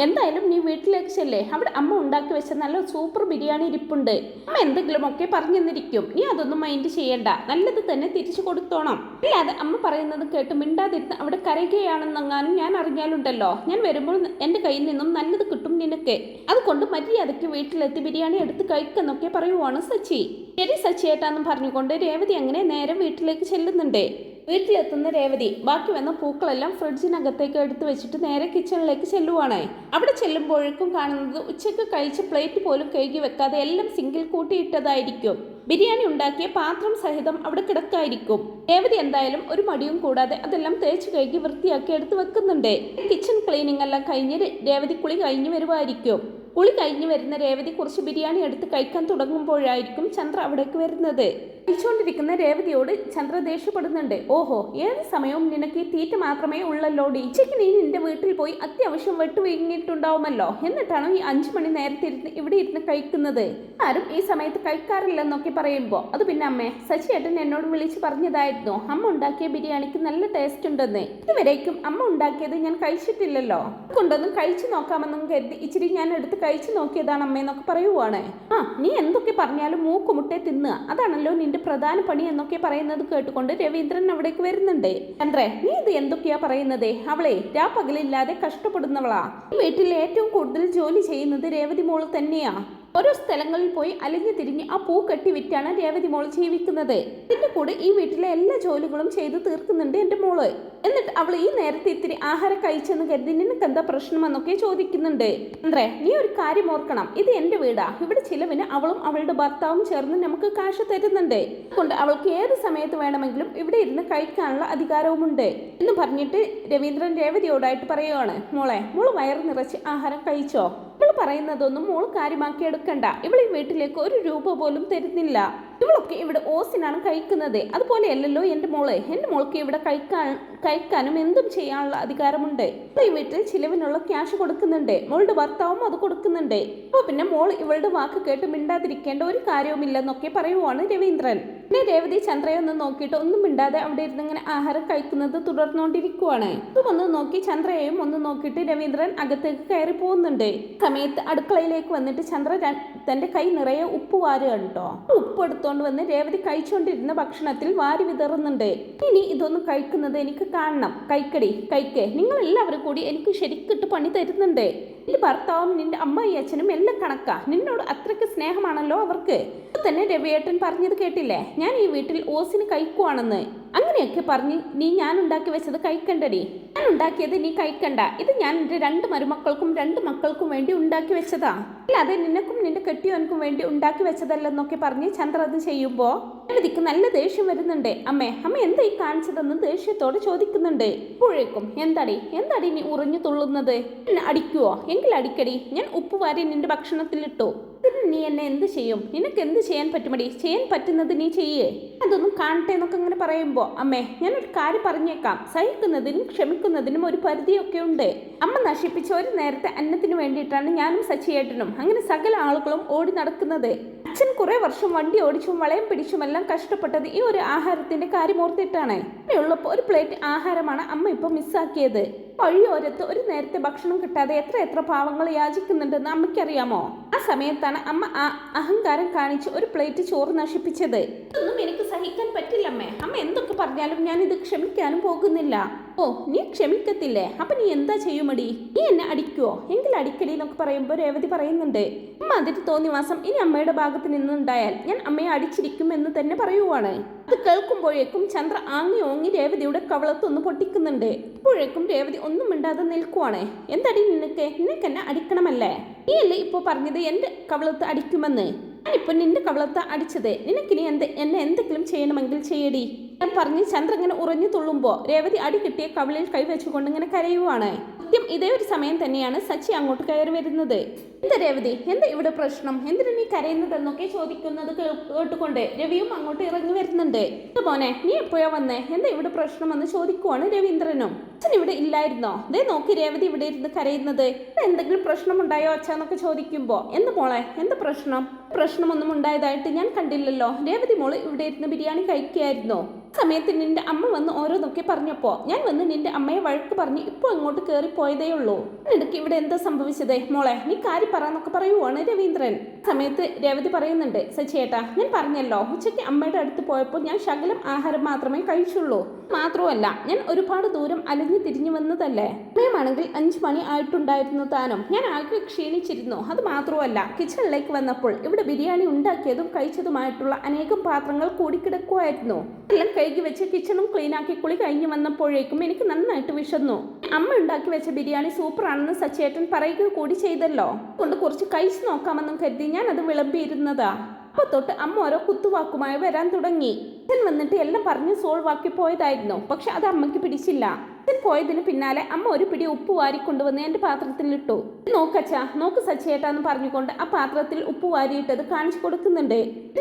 എന്തായാലും നീ വീട്ടിലേക്ക് ചെല്ലേ. അവിടെ അമ്മ ഉണ്ടാക്കി വെച്ച നല്ല സൂപ്പർ ബിരിയാണി ഇരിപ്പുണ്ട്. അമ്മ എന്തെങ്കിലും ഒക്കെ പറഞ്ഞു തന്നിരിക്കും നീ അതൊന്നും മൈൻഡ് ചെയ്യണ്ട. നല്ലത് തന്നെ തിരിച്ചു കൊടുത്തോണം. അല്ലാതെ അമ്മ പറയുന്നത് കേട്ട് മിണ്ടാതിരുന്ന് അവിടെ കരയുകയാണെന്നെങ്ങാനും ഞാൻ അറിഞ്ഞാലുണ്ടല്ലോ. ഞാൻ വരുമ്പോൾ എന്റെ കയ്യിൽ നിന്നും നല്ലത് കിട്ടും നിനക്ക്. അതുകൊണ്ട് മര്യാദയ്ക്ക് വീട്ടിലെത്തി ബിരിയാണി എടുത്ത് കഴിക്കെന്നൊക്കെ പറയുവാണ് സച്ചി. ശരി സച്ചിയേട്ടാന്നും പറഞ്ഞുകൊണ്ട് രേവതി അങ്ങനെ നേരെ വീട്ടിലേക്ക് ചെല്ലുന്നുണ്ട്. വീട്ടിലെത്തുന്ന രേവതി. ബാക്കി വന്ന പൂക്കളെല്ലാം ഫ്രിഡ്ജിനകത്തേക്ക് എടുത്തു വെച്ചിട്ട് നേരെ കിച്ചണിലേക്ക് ചെല്ലുവാണ്. അവിടെ ചെല്ലുമ്പോഴേക്കും കാണുന്നത് ഉച്ചയ്ക്ക് കഴിച്ച പ്ലേറ്റ് പോലും കഴുകി വെക്കാതെ എല്ലാം സിങ്കിൽ കൂട്ടിയിട്ടതായിരിക്കും. ബിരിയാണി ഉണ്ടാക്കിയ പാത്രം സഹിതം അവിടെ കിടക്കായിരിക്കും. രേവതി എന്തായാലും ഒരു മടിയും കൂടാതെ അതെല്ലാം തേച്ച് കഴുകി വൃത്തിയാക്കി എടുത്ത് വെക്കുന്നുണ്ട്. കിച്ചൺ ക്ലീനിങ് എല്ലാം കഴിഞ്ഞ് രേവതി കുളി കഴിഞ്ഞ് വരുമായിരിക്കും കുളി കഴിഞ്ഞു വരുന്ന രേവതി കുറച്ച് ബിരിയാണി എടുത്ത് കഴിക്കാൻ തുടങ്ങുമ്പോഴായിരിക്കും ചന്ദ്ര അവിടേക്ക് വരുന്നത്. കഴിച്ചുകൊണ്ടിരിക്കുന്ന രേവതിയോട് ചന്ദ്ര ദേഷ്യപ്പെടുന്നുണ്ട്. ഓഹോ ഏത് സമയവും നിനക്ക് തീറ്റ മാത്രമേ ഉള്ളല്ലോ ഉച്ചയ്ക്ക് നീ നിന്റെ വീട്ടിൽ പോയി അത്യാവശ്യം വെട്ടുവീങ്ങിയിട്ടുണ്ടാവുമല്ലോ എന്നിട്ടാണോ ഈ അഞ്ചു മണി നേരത്തെ ഇരുന്ന് ഇവിടെ ഇരുന്ന് കഴിക്കുന്നത്? ആരും ഈ സമയത്ത് കഴിക്കാറില്ലെന്നൊക്കെ പറയുമ്പോൾ അത് പിന്നെ അമ്മേ സച്ചിയേട്ടൻ എന്നോട് വിളിച്ച് പറഞ്ഞതായിരുന്നു. അമ്മ ഉണ്ടാക്കിയ ബിരിയാണിക്ക് നല്ല ടേസ്റ്റ് ഉണ്ടെന്ന്. ഇതുവരേക്കും അമ്മ ഉണ്ടാക്കിയത് ഞാൻ കഴിച്ചിട്ടില്ലല്ലോ. കൊണ്ടൊന്നും കഴിച്ചു നോക്കാമെന്നും കരുതി ഇച്ചിരി ഞാൻ എടുത്ത് കഴിച്ചു നോക്കിയതാണ് അമ്മയെന്നൊക്കെ പറയുവാണ്. ആ നീ എന്തൊക്കെ പറഞ്ഞാലും മൂക്കുമുട്ടെ തിന്നുക. അതാണല്ലോ നിന്റെ പ്രധാന പണി എന്നൊക്കെ പറയുന്നത് കേട്ടുകൊണ്ട് രവീന്ദ്രൻ അവിടേക്ക് വരുന്നുണ്ട്. ചന്ദ്രേ നീ ഇത് എന്തൊക്കെയാ പറയുന്നത്? അവളെ രാപ്പകലില്ലാതെ കഷ്ടപ്പെടുന്നവളാ. വീട്ടിൽ ഏറ്റവും കൂടുതൽ ജോലി ചെയ്യുന്നത് രേവതി മോൾ തന്നെയാ. ഓരോ സ്ഥലങ്ങളിൽ പോയി അലിഞ്ഞു തിരിഞ്ഞ് ആ പൂ കെട്ടി വിറ്റാണ് രേവതി മോൾ ജീവിക്കുന്നത്. ഇതിന്റെ കൂടെ ഈ വീട്ടിലെ എല്ലാ ജോലികളും ചെയ്ത് തീർക്കുന്നുണ്ട് എന്റെ മോൾ. എന്നിട്ട് അവൾ ഈ നേരത്തെ ഇത്തിരി ആഹാരം കഴിച്ചെന്ന് കരുതി നിനക്ക് എന്താ പ്രശ്നമെന്നൊക്കെ ചോദിക്കുന്നുണ്ട്. അന്ത്രേ നീ ഒരു കാര്യം ഓർക്കണം. ഇത് എന്റെ വീടാ. ഇവിടെ ചിലവിന് അവളും അവളുടെ ഭർത്താവും ചേർന്ന് നമുക്ക് കാശ് തരുന്നുണ്ട്. അതുകൊണ്ട് അവൾക്ക് ഏത് സമയത്ത് വേണമെങ്കിലും ഇവിടെ ഇരുന്ന് കഴിക്കാനുള്ള അധികാരവുമുണ്ട് എന്ന് പറഞ്ഞിട്ട് രവീന്ദ്രൻ രേവതിയോടായിട്ട് പറയുകയാണ് മോളെ മോൾ വയറ് നിറച്ച് ആഹാരം കഴിച്ചോ? ഇവൾ പറയുന്നതൊന്നും മോൾ കാര്യമാക്കി എടുക്കണ്ട ഇവൾ ഈ വീട്ടിലേക്ക് ഒരു രൂപ പോലും തരുന്നില്ല. ഇവളൊക്കെ ഇവിടെ ഓസിനാണ് കഴിക്കുന്നത്. അതുപോലെയല്ലല്ലോ എന്റെ മോൾ. എന്റെ മോൾക്ക് ഇവിടെ കഴിക്കാൻ കഴിക്കാനും എന്തും ചെയ്യാനുള്ള അധികാരമുണ്ട്. വീട്ടിൽ ചിലവിനുള്ള ക്യാഷ് കൊടുക്കുന്നുണ്ട്. മോളുടെ ഭർത്താവും അത് കൊടുക്കുന്നുണ്ട്. അപ്പോൾ പിന്നെ മോൾ ഇവളുടെ വാക്ക് കേട്ട് മിണ്ടാതിരിക്കേണ്ട ഒരു കാര്യവുമില്ലെന്നൊക്കെ പറയുവാണ് രവീന്ദ്രൻ. പിന്നെ രേവതി ചന്ദ്രയെ ഒന്ന് നോക്കിയിട്ട് ഒന്നും മിണ്ടാതെ അവിടെ ഇരുന്ന് ഇങ്ങനെ ആഹാരം കഴിക്കുന്നത് തുടർന്നുകൊണ്ടിരിക്കുവാണ് ഇതും ഒന്ന് നോക്കി ചന്ദ്രയെയും ഒന്ന് നോക്കിയിട്ട് രവീന്ദ്രൻ അകത്തേക്ക് കയറി പോകുന്നുണ്ട്. സമയത്ത് അടുക്കളയിലേക്ക് വന്നിട്ട് ചന്ദ്ര തന്റെ കൈ നിറയെ ഉപ്പ് വാരുകയാണ് ഉപ്പ് എടുത്തോണ്ട് എടുത്തുകൊണ്ട് വന്ന് രേവതി കഴിച്ചുകൊണ്ടിരുന്ന ഭക്ഷണത്തിൽ വാരി വിതറുന്നുണ്ട്. ഇനി ഇതൊന്നും കഴിക്കുന്നത് എനിക്ക് കാണണം. കൈക്കടി കൈക്കേ. നിങ്ങൾ എല്ലാവരും കൂടി എനിക്ക് ശരിക്കിട്ട് പണി തരുന്നുണ്ട്. നിന്റെ ഭർത്താവും നിന്റെ അമ്മായി അച്ഛനും എല്ലാം കണക്കാ. നിന്നോട് അത്രയ്ക്ക് സ്നേഹമാണല്ലോ അവർക്ക്. തന്നെ രവിയേട്ടൻ പറഞ്ഞത് കേട്ടില്ലേ? ഞാൻ ഈ വീട്ടിൽ ഓസിന് കഴിക്കുവാണെന്ന്. അങ്ങനെയൊക്കെ പറഞ്ഞ് നീ ഞാൻ ഉണ്ടാക്കി വെച്ചത് കഴിക്കണ്ടടി. ഞാൻ ഉണ്ടാക്കിയത് നീ കഴിക്കണ്ട. ഇത് ഞാൻ എന്റെ രണ്ട് മരുമക്കൾക്കും രണ്ട് മക്കൾക്കും വേണ്ടി ഉണ്ടാക്കി വെച്ചതാ. അല്ലാതെ നിനക്കും നിന്റെ കെട്ടിയവനക്കും വേണ്ടി ഉണ്ടാക്കി വെച്ചതല്ലെന്നൊക്കെ പറഞ്ഞ് ചന്ദ്ര അത് ചെയ്യുമ്പോൾ എഴുതിക്ക് നല്ല ദേഷ്യം വരുന്നുണ്ട്. അമ്മേ അമ്മ എന്താ ഈ കാണിച്ചതെന്ന് ദേഷ്യത്തോട് ചോദിക്കുന്നുണ്ട്. ഇപ്പോഴേക്കും എന്താടി? എന്താടി നീ ഉറിഞ്ഞു തുള്ളുന്നത്? അടിക്കുവോ? എങ്കിൽ അടിക്കടി ഞാൻ ഉപ്പ് വാരി നിന്റെ ഭക്ഷണത്തിലിട്ടു. നീ എന്നെ എന്ത് ചെയ്യും? നിനക്ക് എന്ത് ചെയ്യാൻ പറ്റുമടി? ചെയ്യാൻ പറ്റുന്നത് നീ ചെയ്യേ. അതൊന്നും കാണട്ടെ എന്നൊക്കെ അങ്ങനെ പറയുമ്പോൾ അമ്മേ ഞാനൊരു കാര്യം പറഞ്ഞേക്കാം. സഹിക്കുന്നതിനും ക്ഷമിക്കുന്നതിനും ഒരു പരിധിയൊക്കെ ഉണ്ട്. അമ്മ നശിപ്പിച്ച ഒരു നേരത്തെ അന്നത്തിന് വേണ്ടിയിട്ടാണ് ഞാനും സച്ചിയേട്ടനും അങ്ങനെ സകല ആളുകളും ഓടി നടക്കുന്നത്. അച്ഛൻ കുറെ വർഷം വണ്ടി ഓടിച്ചും വളയം പിടിച്ചും എല്ലാം കഷ്ടപ്പെട്ടത് ഈ ഒരു ആഹാരത്തിന്റെ കാര്യം ഓർത്തിട്ടാണ്. ഉള്ളപ്പോൾ ഒരു പ്ലേറ്റ് ആഹാരമാണ് അമ്മ ഇപ്പൊ മിസ്സാക്കിയത്. വഴിയോരത്ത് ഒരു നേരത്തെ ഭക്ഷണം കിട്ടാതെ എത്ര എത്ര പാവങ്ങൾ യാചിക്കുന്നുണ്ടെന്ന് അമ്മയ്ക്കറിയാമോ? ആ സമയത്താണ് അമ്മ ആ അഹങ്കാരം കാണിച്ച് ഒരു പ്ലേറ്റ് ചോറ് നശിപ്പിച്ചത്. ഇതൊന്നും എനിക്ക് സഹിക്കാൻ പറ്റില്ലമ്മേ. അമ്മ എന്തൊക്കെ പറഞ്ഞാലും ഞാൻ ഇത് ക്ഷമിക്കാനും പോകുന്നില്ല. ഓ നീ ക്ഷമിക്കത്തില്ലേ? അപ്പൊ നീ എന്താ ചെയ്യുമടി? നീ എന്നെ അടിക്കുവോ? എങ്കിൽ അടിക്കടി എന്നൊക്കെ പറയുമ്പോൾ രേവതി പറയുന്നുണ്ട്. അമ്മ അതിന് തോന്നിവാസം ഇനി അമ്മയുടെ ഭാഗത്ത് നിന്നുണ്ടായാൽ ഞാൻ അമ്മയെ അടിച്ചിരിക്കും എന്ന് തന്നെ പറയുവാണ്. അത് കേൾക്കുമ്പോഴേക്കും ചന്ദ്ര ആങ്ങി ഓങ്ങി രേവതിയുടെ കവളത്തൊന്ന് പൊട്ടിക്കുന്നുണ്ട്. ഇപ്പോഴേക്കും രേവതി ഒന്നും മിണ്ടാതെ നിൽക്കുവാണ്. എന്തടി നിനക്ക്? നിനക്ക് എന്നെ അടിക്കണമല്ലേ? നീ അല്ലേ ഇപ്പോൾ പറഞ്ഞത് എന്റെ കവളത്ത് അടിക്കുമെന്ന്? ഞാനിപ്പോൾ നിന്റെ കവളത്ത് അടിച്ചത്. നിനക്കിനി എന്ത്? എന്നെ എന്തെങ്കിലും ചെയ്യണമെങ്കിൽ ചെയ്യടി. ഞാൻ പറഞ്ഞ് ചന്ദ്ര ഇങ്ങനെ ഉറഞ്ഞു തുള്ളുമ്പോൾ രേവതി അടി കിട്ടിയ കവിളിൽ കൈവച്ചുകൊണ്ട് ഇങ്ങനെ കരയുവാണ്. കൃത്യം ഇതേ ഒരു സമയം തന്നെയാണ് സച്ചി അങ്ങോട്ട് കയറി വരുന്നത്. എന്താ രേവതി? എന്താ ഇവിടെ പ്രശ്നം? എന്തിനു നീ കരയുന്നതെന്നൊക്കെ ചോദിക്കുന്നത് കേട്ടുകൊണ്ട് രവിയും അങ്ങോട്ട് ഇറങ്ങി വരുന്നുണ്ട്. എന്താ മോനെ നീ എപ്പോഴാ വന്നേ? എന്താ ഇവിടെ പ്രശ്നമെന്ന് ചോദിക്കുവാണ് രവീന്ദ്രനും. അച്ഛൻ ഇവിടെ ഇല്ലായിരുന്നോ? ദേ നോക്കി രേവതി ഇവിടെ ഇരുന്ന് കരയുന്നത്. "ഇവിടെ എന്തെങ്കിലും പ്രശ്നമുണ്ടായോ അച്ഛനൊക്കെ ചോദിക്കുമ്പോ എന്ത് മോളെ? എന്ത് പ്രശ്നം? പ്രശ്നമൊന്നും ഉണ്ടായതായിട്ട് ഞാൻ കണ്ടില്ലല്ലോ. രേവതി മോൾ ഇവിടെ ഇരുന്ന് ബിരിയാണി കഴിക്കുകയായിരുന്നോ? സമയത്ത് നിന്റെ അമ്മ വന്ന് ഓരോന്നൊക്കെ പറഞ്ഞപ്പോ ഞാൻ വന്ന് നിന്റെ അമ്മയെ വഴക്ക് പറഞ്ഞ് ഇപ്പോൾ അങ്ങോട്ട് കയറി പോയതേ ഉള്ളൂ. ഇടയ്ക്ക് ഇവിടെ എന്താ സംഭവിച്ചത് മോളെ? നീ കാര്യം പറയാന്നൊക്കെ പറയുവാണ് രവീന്ദ്രൻ. സമയത്ത് രേവതി പറയുന്നുണ്ട് സച്ചിയേട്ടാ ഞാൻ പറഞ്ഞല്ലോ ഉച്ചയ്ക്ക് അമ്മയുടെ അടുത്ത് പോയപ്പോൾ ഞാൻ ശകലം ആഹാരം മാത്രമേ കഴിച്ചുള്ളൂ. മാത്രമല്ല ഞാൻ ഒരുപാട് ദൂരം അലഞ്ഞു തിരിഞ്ഞു വന്നതല്ലേ? സമയമാണെങ്കിൽ അഞ്ചു മണി ആയിട്ടുണ്ടായിരുന്നു താനും. ഞാൻ ആകെ ക്ഷീണിച്ചിരുന്നു. അത് മാത്രമല്ല കിച്ചണിലേക്ക് വന്നപ്പോൾ ഇവിടെ ബിരിയാണി ഉണ്ടാക്കിയതും കഴിച്ചതുമായിട്ടുള്ള അനേകം പാത്രങ്ങൾ കൂടിക്കിടക്കുമായിരുന്നു എല്ലാം കഴുകി വെച്ച് കിച്ചണും ക്ലീനാക്കി കുളി കഴിഞ്ഞു വന്നപ്പോഴേക്കും എനിക്ക് നന്നായിട്ട് വിശന്നു. അമ്മ ഉണ്ടാക്കി വെച്ച ബിരിയാണി സൂപ്പറാണെന്ന് സച്ചേട്ടൻ പറയുക കൂടി ചെയ്തല്ലോ. കൊണ്ട് കുറച്ച് കഴിച്ചു നോക്കാമെന്നും കരുതി ഞാൻ അത് വിളമ്പിയിരുന്നതാ. അപ്പൊ തൊട്ട് അമ്മ ഓരോ കുത്തുവാക്കുമായി വരാൻ തുടങ്ങി. അച്ഛൻ വന്നിട്ട് എല്ലാം പറഞ്ഞ് സോൾവ് ആക്കി പോയതായിരുന്നു. പക്ഷെ അത് അമ്മയ്ക്ക് പിടിച്ചില്ല. അച്ഛൻ പോയതിന് പിന്നാലെ അമ്മ ഒരു പിടി ഉപ്പ് വാരി കൊണ്ടുവന്ന് എന്റെ പാത്രത്തിലിട്ടു നോക്കച്ചാ നോക്ക് സച്ചേട്ടാന്ന് പറഞ്ഞുകൊണ്ട് ആ പാത്രത്തിൽ ഉപ്പ് വാരിയിട്ടത് കാണിച്ചു കൊടുക്കുന്നുണ്ട്.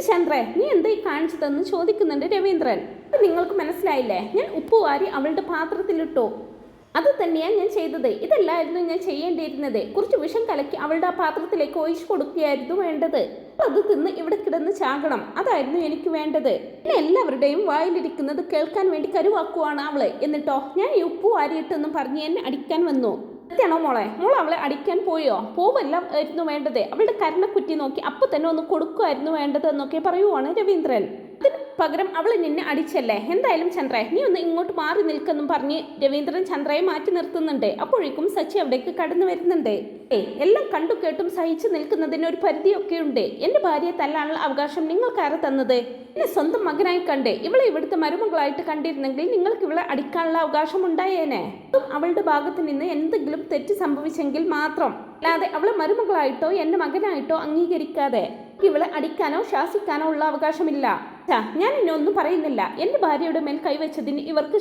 ചന്ദ്രേ നീ എന്താ ഈ കാണിച്ചതെന്ന് ചോദിക്കുന്നുണ്ട് രവീന്ദ്രൻ. ഇത് നിങ്ങൾക്ക് മനസ്സിലായില്ലേ? ഞാൻ ഉപ്പ് വാരി അവളുടെ പാത്രത്തിലിട്ടു അത് തന്നെയാണ് ഞാൻ ചെയ്തത്. ഇതല്ലായിരുന്നു ഞാൻ ചെയ്യേണ്ടിയിരുന്നത്. കുറച്ച് വിഷം കലക്കി അവളുടെ ആ പാത്രത്തിലേക്ക് ഒഴിച്ചു കൊടുക്കുകയായിരുന്നു വേണ്ടത്. അത് തിന്ന് ഇവിടെ കിടന്ന് ചാകണം. അതായിരുന്നു എനിക്ക് വേണ്ടത്. എന്നെ എല്ലാവരുടെയും വായിലിരിക്കുന്നത് കേൾക്കാൻ വേണ്ടി കരുവാക്കുവാണ് അവൾ. എന്നിട്ടോ ഞാൻ ഈ ഉപ്പ് വാരിയിട്ടെന്നും പറഞ്ഞ് എന്നെ അടിക്കാൻ വന്നു. സത്യാണോ മോളെ? മോൾ അവളെ അടിക്കാൻ പോയോ? പോവല്ല ആയിരുന്നു വേണ്ടത്. അവളുടെ കരണക്കുറ്റി നോക്കി അപ്പൊ തന്നെ ഒന്ന് കൊടുക്കുമായിരുന്നു വേണ്ടത് എന്നൊക്കെ പറയുവാണ് രവീന്ദ്രൻ. അതിന് പകരം അവൾ നിന്നെ അടിച്ചല്ലേ? എന്തായാലും ചന്ദ്ര നീ ഒന്ന് ഇങ്ങോട്ട് മാറി നിൽക്കെന്നും പറഞ്ഞ് രവീന്ദ്രൻ ചന്ദ്രയെ മാറ്റി നിർത്തുന്നുണ്ട്. അപ്പോഴേക്കും സച്ചി അവിടേക്ക് കടന്നു വരുന്നുണ്ട്. ഏ എല്ലാം കണ്ടു കേട്ടും സഹിച്ചു നിൽക്കുന്നതിന് ഒരു പരിധിയൊക്കെ ഉണ്ട്. എന്റെ ഭാര്യയെ തല്ലാനുള്ള അവകാശം നിങ്ങൾക്കാരെ തന്നത്? എന്നെ സ്വന്തം മകനായി കണ്ട് ഇവളെ ഇവിടുത്തെ മരുമകളായിട്ട് കണ്ടിരുന്നെങ്കിൽ നിങ്ങൾക്ക് ഇവളെ അടിക്കാനുള്ള അവകാശം ഉണ്ടായേനെ. അവളുടെ ഭാഗത്ത് നിന്ന് എന്തെങ്കിലും തെറ്റ് സംഭവിച്ചെങ്കിൽ മാത്രം. അല്ലാതെ അവളെ മരുമകളായിട്ടോ എന്റെ മകനായിട്ടോ അംഗീകരിക്കാതെ ഇവളെ അടിക്കാനോ ശാസിക്കാനോ ഉള്ള അവകാശമില്ല. ഞാൻ ഇനി ഒന്നും പറയുന്നില്ല. എന്റെ ഭാര്യയുടെ മേൽ കൈവച്ചതിന് ഇവർക്ക്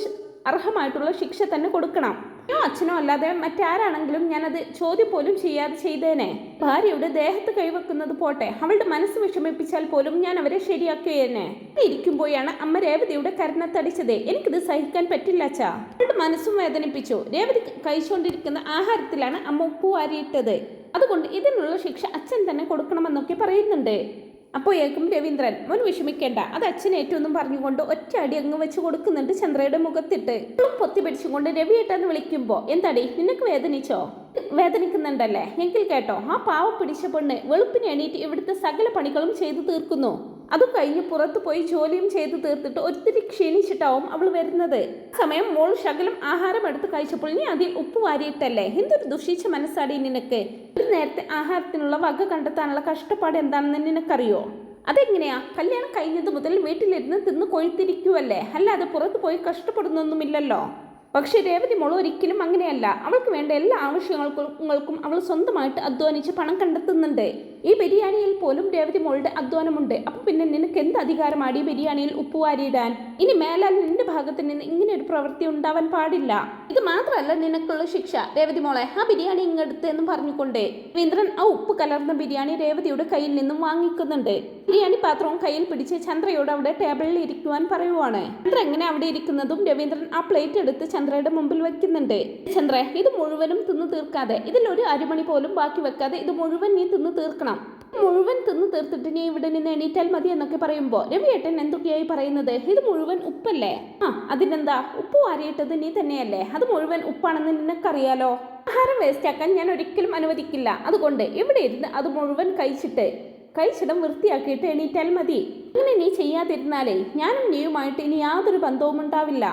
അർഹമായിട്ടുള്ള ശിക്ഷ തന്നെ കൊടുക്കണം. ഞാൻ അച്ഛനോ അല്ലാതെ മറ്റാരാണെങ്കിലും ഞാനത് ചോദ്യം പോലും ചെയ്യാതെ ചെയ്തേനെ. ഭാര്യയുടെ ദേഹത്ത് കൈവെക്കുന്നത് പോട്ടെ അവളുടെ മനസ്സ് വിഷമിപ്പിച്ചാൽ പോലും ഞാൻ അവരെ ശരിയാക്കിയേനെ ഇരിക്കുമ്പോഴാണ് അമ്മ രേവതിയുടെ കരണത്തടിച്ചത്. എനിക്കിത് സഹിക്കാൻ പറ്റില്ല അച്ഛാ. അവളുടെ മനസ്സും വേദനിപ്പിച്ചു. രേവതി കഴിച്ചുകൊണ്ടിരിക്കുന്ന ആഹാരത്തിലാണ് അമ്മ ഉപ്പ് വാരിയിട്ടത് അതുകൊണ്ട് ഇതിനുള്ള ശിക്ഷ അച്ഛൻ തന്നെ കൊടുക്കണമെന്നൊക്കെ പറയുന്നുണ്ട്. അപ്പോഴേക്കും രവീന്ദ്രൻ മോൻ വിഷമിക്കേണ്ട. അത് അച്ഛൻ ഏറ്റവും പറഞ്ഞുകൊണ്ട് ഒറ്റ അടി അങ്ങ് വെച്ച് കൊടുക്കുന്നുണ്ട് ചന്ദ്രയുടെ മുഖത്തിട്ട്. പൊത്തി പിടിച്ചുകൊണ്ട് രവിയേട്ടെന്ന് വിളിക്കുമ്പോൾ എന്താടി നിനക്ക് വേദനിച്ചോ? വേദനിക്കുന്നുണ്ടല്ലേ? എങ്കിൽ കേട്ടോ ആ പാവം പിടിച്ച പെണ്ണ് വെളുപ്പിന് എണീറ്റ് ഇവിടുത്തെ സകല പണികളും ചെയ്തു തീർക്കുന്നു. അത് കഴിഞ്ഞ് പുറത്ത് പോയി ജോലിയും ചെയ്ത് തീർത്തിട്ട് ഒത്തിരി ക്ഷീണിച്ചിട്ടാവും അവൾ വരുന്നത്. ആ സമയം മോൾ ശകലം ആഹാരം എടുത്ത് കഴിച്ചപ്പോൾ നീ അതിൽ ഉപ്പ് വാരിയിട്ടല്ലേ? എന്തൊരു ദുഷിച്ച മനസ്സാടി നിനക്ക്? ഒരു നേരത്തെ ആഹാരത്തിനുള്ള വക കണ്ടെത്താനുള്ള കഷ്ടപ്പാട് എന്താണെന്ന് നിനക്കറിയോ? അതെങ്ങനെയാ? കല്യാണം കഴിഞ്ഞത് മുതൽ വീട്ടിലിരുന്ന് തിന്ന് കൊഴുത്തിരിക്കുവല്ലേ? അല്ലാതെ പുറത്ത് പോയി കഷ്ടപ്പെടുന്നൊന്നുമില്ലല്ലോ. പക്ഷേ രേവതി മോൾ ഒരിക്കലും അങ്ങനെയല്ല. അവൾക്ക് വേണ്ട എല്ലാ ആവശ്യങ്ങൾക്കും അവൾ സ്വന്തമായിട്ട് അധ്വാനിച്ച് പണം കണ്ടെത്തുന്നുണ്ട്. ഈ ബിരിയാണിയിൽ പോലും രേവതി മോളുടെ അധ്വാനമുണ്ട്. അപ്പം പിന്നെ നിനക്ക് എന്ത് അധികാരമാണ് ഈ ബിരിയാണിയിൽ ഉപ്പ് വാരിയിടാൻ. ഇനി മേലാൽ നിന്റെ ഭാഗത്ത് നിന്ന് ഇങ്ങനെ ഒരു പ്രവൃത്തി ഉണ്ടാവാൻ പാടില്ല. ഇത് മാത്രമല്ല നിനക്കുള്ള ശിക്ഷ. രേവതി മോളെ ആ ബിരിയാണി ഇങ്ങെടുത്ത് എന്ന് പറഞ്ഞുകൊണ്ട് രവീന്ദ്രൻ ആ ഉപ്പ് കലർന്ന ബിരിയാണി രേവതിയുടെ കയ്യിൽ നിന്നും വാങ്ങിക്കുന്നുണ്ട്. ബിരിയാണി പാത്രവും കയ്യിൽ പിടിച്ച് ചന്ദ്രയോട് അവിടെ ടേബിളിൽ ഇരിക്കുവാൻ പറയുവാണ്. ചന്ദ്ര എങ്ങനെ അവിടെ ഇരിക്കുന്നതും രവീന്ദ്രൻ ആ പ്ലേറ്റ് എടുത്ത് ചന്ദ്രയുടെ മുമ്പിൽ വെക്കുന്നുണ്ട്. ചന്ദ്ര ഇത് മുഴുവനും തിന്നു തീർക്കാതെ ഇതിൽ ഒരു അരിമണി പോലും ബാക്കി വെക്കാതെ ഇത് മുഴുവൻ നീ തിന്നു തീർക്കണം. മുഴുവൻ തിന്നു തീർത്തിട്ട് നീ ഇവിടെ നിന്ന് എണീറ്റാൽ മതി എന്നൊക്കെ പറയുമ്പോൾ രവിയേട്ടൻ എന്തൊക്കെയായി പറയുന്നത്? ഇത് മുഴുവൻ ഉപ്പല്ലേ? ആ അതിനെന്താ? ഉപ്പ് വാരിയിട്ടത് നീ തന്നെയല്ലേ? അത് മുഴുവൻ ഉപ്പാണെന്ന് നിനക്കറിയാലോ? ആഹാരം വേസ്റ്റ് ആക്കാൻ ഞാൻ ഒരിക്കലും അനുവദിക്കില്ല. അതുകൊണ്ട് ഇവിടെ ഇരുന്ന് അത് മുഴുവൻ കഴിച്ചിട്ട് കഴിച്ചിടം വൃത്തിയാക്കിയിട്ട് എണീറ്റാൽ മതി. അങ്ങനെ നീ ചെയ്യാതിരുന്നാലേ ഞാനും നീയുമായിട്ട് ഇനി യാതൊരു ബന്ധവും ഉണ്ടാവില്ല.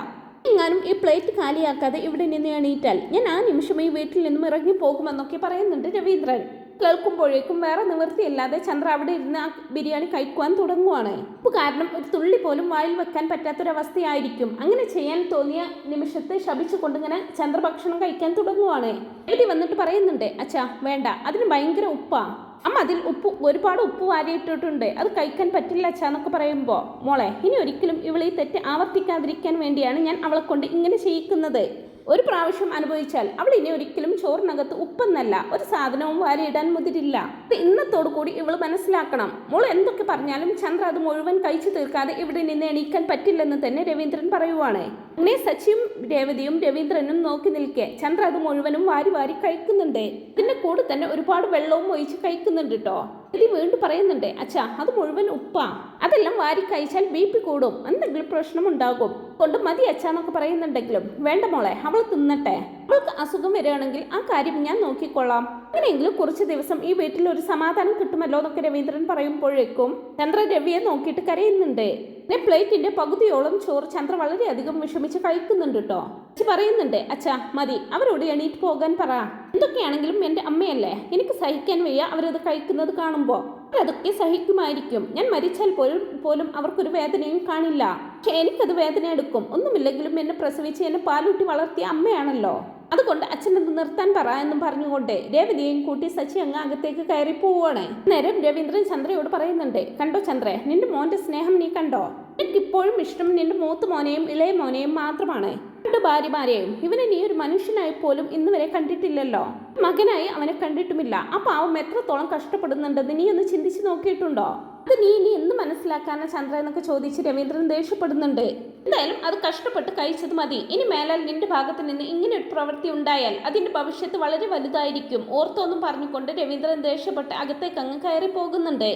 എങ്ങാനും ഈ പ്ലേറ്റ് കാലിയാക്കാതെ ഇവിടെ നിന്ന് എണീറ്റാൽ ഞാൻ ആ നിമിഷം ഈ വീട്ടിൽ നിന്നും ഇറങ്ങി പോകുമെന്നൊക്കെ പറയുന്നുണ്ട് രവീന്ദ്രൻ. കേൾക്കുമ്പോഴേക്കും വേറെ നിവൃത്തിയില്ലാതെ ചന്ദ്ര അവിടെ ഇരുന്ന് ആ ബിരിയാണി കഴിക്കുവാൻ തുടങ്ങുവാണ്. ഉപ്പ് കാരണം ഒരു തുള്ളി പോലും വായിൽ വെക്കാൻ പറ്റാത്തൊരവസ്ഥയായിരിക്കും. അങ്ങനെ ചെയ്യാൻ തോന്നിയ നിമിഷത്തെ ശപിച്ചുകൊണ്ട് ഇങ്ങനെ ചന്ദ്ര ഭക്ഷണം കഴിക്കാൻ തുടങ്ങുവാണ്. എഴുതി വന്നിട്ട് പറയുന്നുണ്ട് അച്ഛാ വേണ്ട അതിന് ഭയങ്കര ഉപ്പാ. അമ്മ അതിൽ ഉപ്പ് ഒരുപാട് ഉപ്പ് വാരിയിട്ടിട്ടുണ്ട്. അത് കഴിക്കാൻ പറ്റില്ല അച്ഛാ എന്നൊക്കെ പറയുമ്പോൾ മോളെ ഇനി ഒരിക്കലും ഇവളീ തെറ്റ് ആവർത്തിക്കാതിരിക്കാൻ വേണ്ടിയാണ് ഞാൻ അവളെ കൊണ്ട് ഇങ്ങനെ ചെയ്യിക്കുന്നത്. ഒരു പ്രാവശ്യം അനുഭവിച്ചാൽ അവൾ ഇനി ഒരിക്കലും ചോറിനകത്ത് ഉപ്പെന്നല്ല ഒരു സാധനവും വാരിയിടാൻ മുതിരില്ല. ഇന്നത്തോടു കൂടി ഇവൾ മനസ്സിലാക്കണം. മോൾ എന്തൊക്കെ പറഞ്ഞാലും ചന്ദ്ര അത് മുഴുവൻ കഴിച്ചു തീർക്കാതെ ഇവിടെ നിന്ന് എണീക്കാൻ പറ്റില്ലെന്ന് തന്നെ രവീന്ദ്രൻ പറയുവാണ്. അങ്ങനെ സച്ചിയും രേവതിയും രവീന്ദ്രനും നോക്കി നിൽക്കെ. ചന്ദ്ര അത് മുഴുവനും വാരി വാരി കഴിക്കുന്നുണ്ട്. ഇതിന്റെ കൂടെ തന്നെ ഒരുപാട് വെള്ളവും ഒഴിച്ച് കഴിക്കുന്നുണ്ട് കേട്ടോ ഇത് വീണ്ടും പറയുന്നുണ്ട് അച്ഛാ അത് മുഴുവൻ ഉപ്പാ. അതെല്ലാം വാരി കഴിച്ചാൽ ബി പി കൂടും. എന്തെങ്കിലും പ്രശ്നം ഉണ്ടാകും. കൊണ്ട് മതി അച്ഛാന്നൊക്കെ പറയുന്നുണ്ടെങ്കിലും വേണ്ട മോളെ അവൾ തിന്നട്ടെ. അവൾക്ക് അസുഖം വരികയാണെങ്കിൽ ആ കാര്യം ഞാൻ നോക്കിക്കൊള്ളാം. അങ്ങനെയെങ്കിലും കുറച്ച് ദിവസം ഈ വീട്ടിൽ ഒരു സമാധാനം കിട്ടുമല്ലോ എന്നൊക്കെ രവീന്ദ്രൻ പറയുമ്പോഴേക്കും ചന്ദ്ര രവിയെ നോക്കിയിട്ട് കരയുന്നുണ്ട്. പിന്നെ പ്ലേറ്റിന്റെ പകുതിയോളം ചോറ് ചന്ദ്ര വളരെയധികം വിഷമിച്ച് കഴിക്കുന്നുണ്ട് കേട്ടോ അച്ഛ പറയുന്നുണ്ട് അച്ഛാ മതി അവരോട് എണീറ്റ് പോകാൻ പറ. എന്തൊക്കെയാണെങ്കിലും എന്റെ അമ്മയല്ലേ എനിക്ക് സഹിക്കാൻ വയ്യ അവരത് കഴിക്കുന്നത് കാണുമ്പോൾ അവരതൊക്കെ സഹിക്കുമായിരിക്കും. ഞാൻ മരിച്ചാൽ പോലും പോലും അവർക്കൊരു വേദനയും കാണില്ല. പക്ഷെ എനിക്കത് വേദന എടുക്കും ഒന്നുമില്ലെങ്കിലും എന്നെ പ്രസവിച്ച് എന്നെ പാലൂട്ടി വളർത്തിയ അമ്മയാണല്ലോ. അതുകൊണ്ട് അച്ഛനത് നിർത്താൻ പറ എന്നും പറഞ്ഞുകൊണ്ട് രേവതിയെയും കൂട്ടി സച്ചി അങ്ങ് അകത്തേക്ക് കയറി പോവുകയാണ് നേരം രവീന്ദ്രൻ ചന്ദ്രയോട് പറയുന്നുണ്ട് കണ്ടോ ചന്ദ്ര നിന്റെ മോന്റെ സ്നേഹം നീ കണ്ടോ? എനിക്കിപ്പോഴും ഇഷ്ടം നിന്റെ മൂത്ത മോനെയും ഇളയ മോനെയും മാത്രമാണ്. രണ്ട് ഭാര്യമാരെയും ഇവനെ നീ ഒരു മനുഷ്യനായി പോലും ഇന്ന് വരെ കണ്ടിട്ടില്ലല്ലോ. മകനായി അവനെ കണ്ടിട്ടുമില്ല. ആ പാവം എത്രത്തോളം കഷ്ടപ്പെടുന്നുണ്ടെന്ന് നീ ഒന്ന് ചിന്തിച്ചു നോക്കിയിട്ടുണ്ടോ? അത് നീ ഇനി എന്ത് മനസ്സിലാക്കാനാ ചന്ദ്ര എന്നൊക്കെ ചോദിച്ച് രവീന്ദ്രൻ ദേഷ്യപ്പെടുന്നുണ്ട്. എന്തായാലും അത് കഷ്ടപ്പെട്ട് കഴിച്ചത് മതി. ഇനി മേലാൽ നിന്റെ ഭാഗത്ത് നിന്ന് ഇങ്ങനെ ഒരു പ്രവൃത്തി ഉണ്ടായാൽ അതിന്റെ ഭവിഷ്യത്ത് വളരെ വലുതായിരിക്കും. ഓർത്തൊന്നും പറഞ്ഞുകൊണ്ട് രവീന്ദ്രൻ ദേഷ്യപ്പെട്ട് അകത്തേക്ക് അങ്ങ് കയറി പോകുന്നുണ്ട്.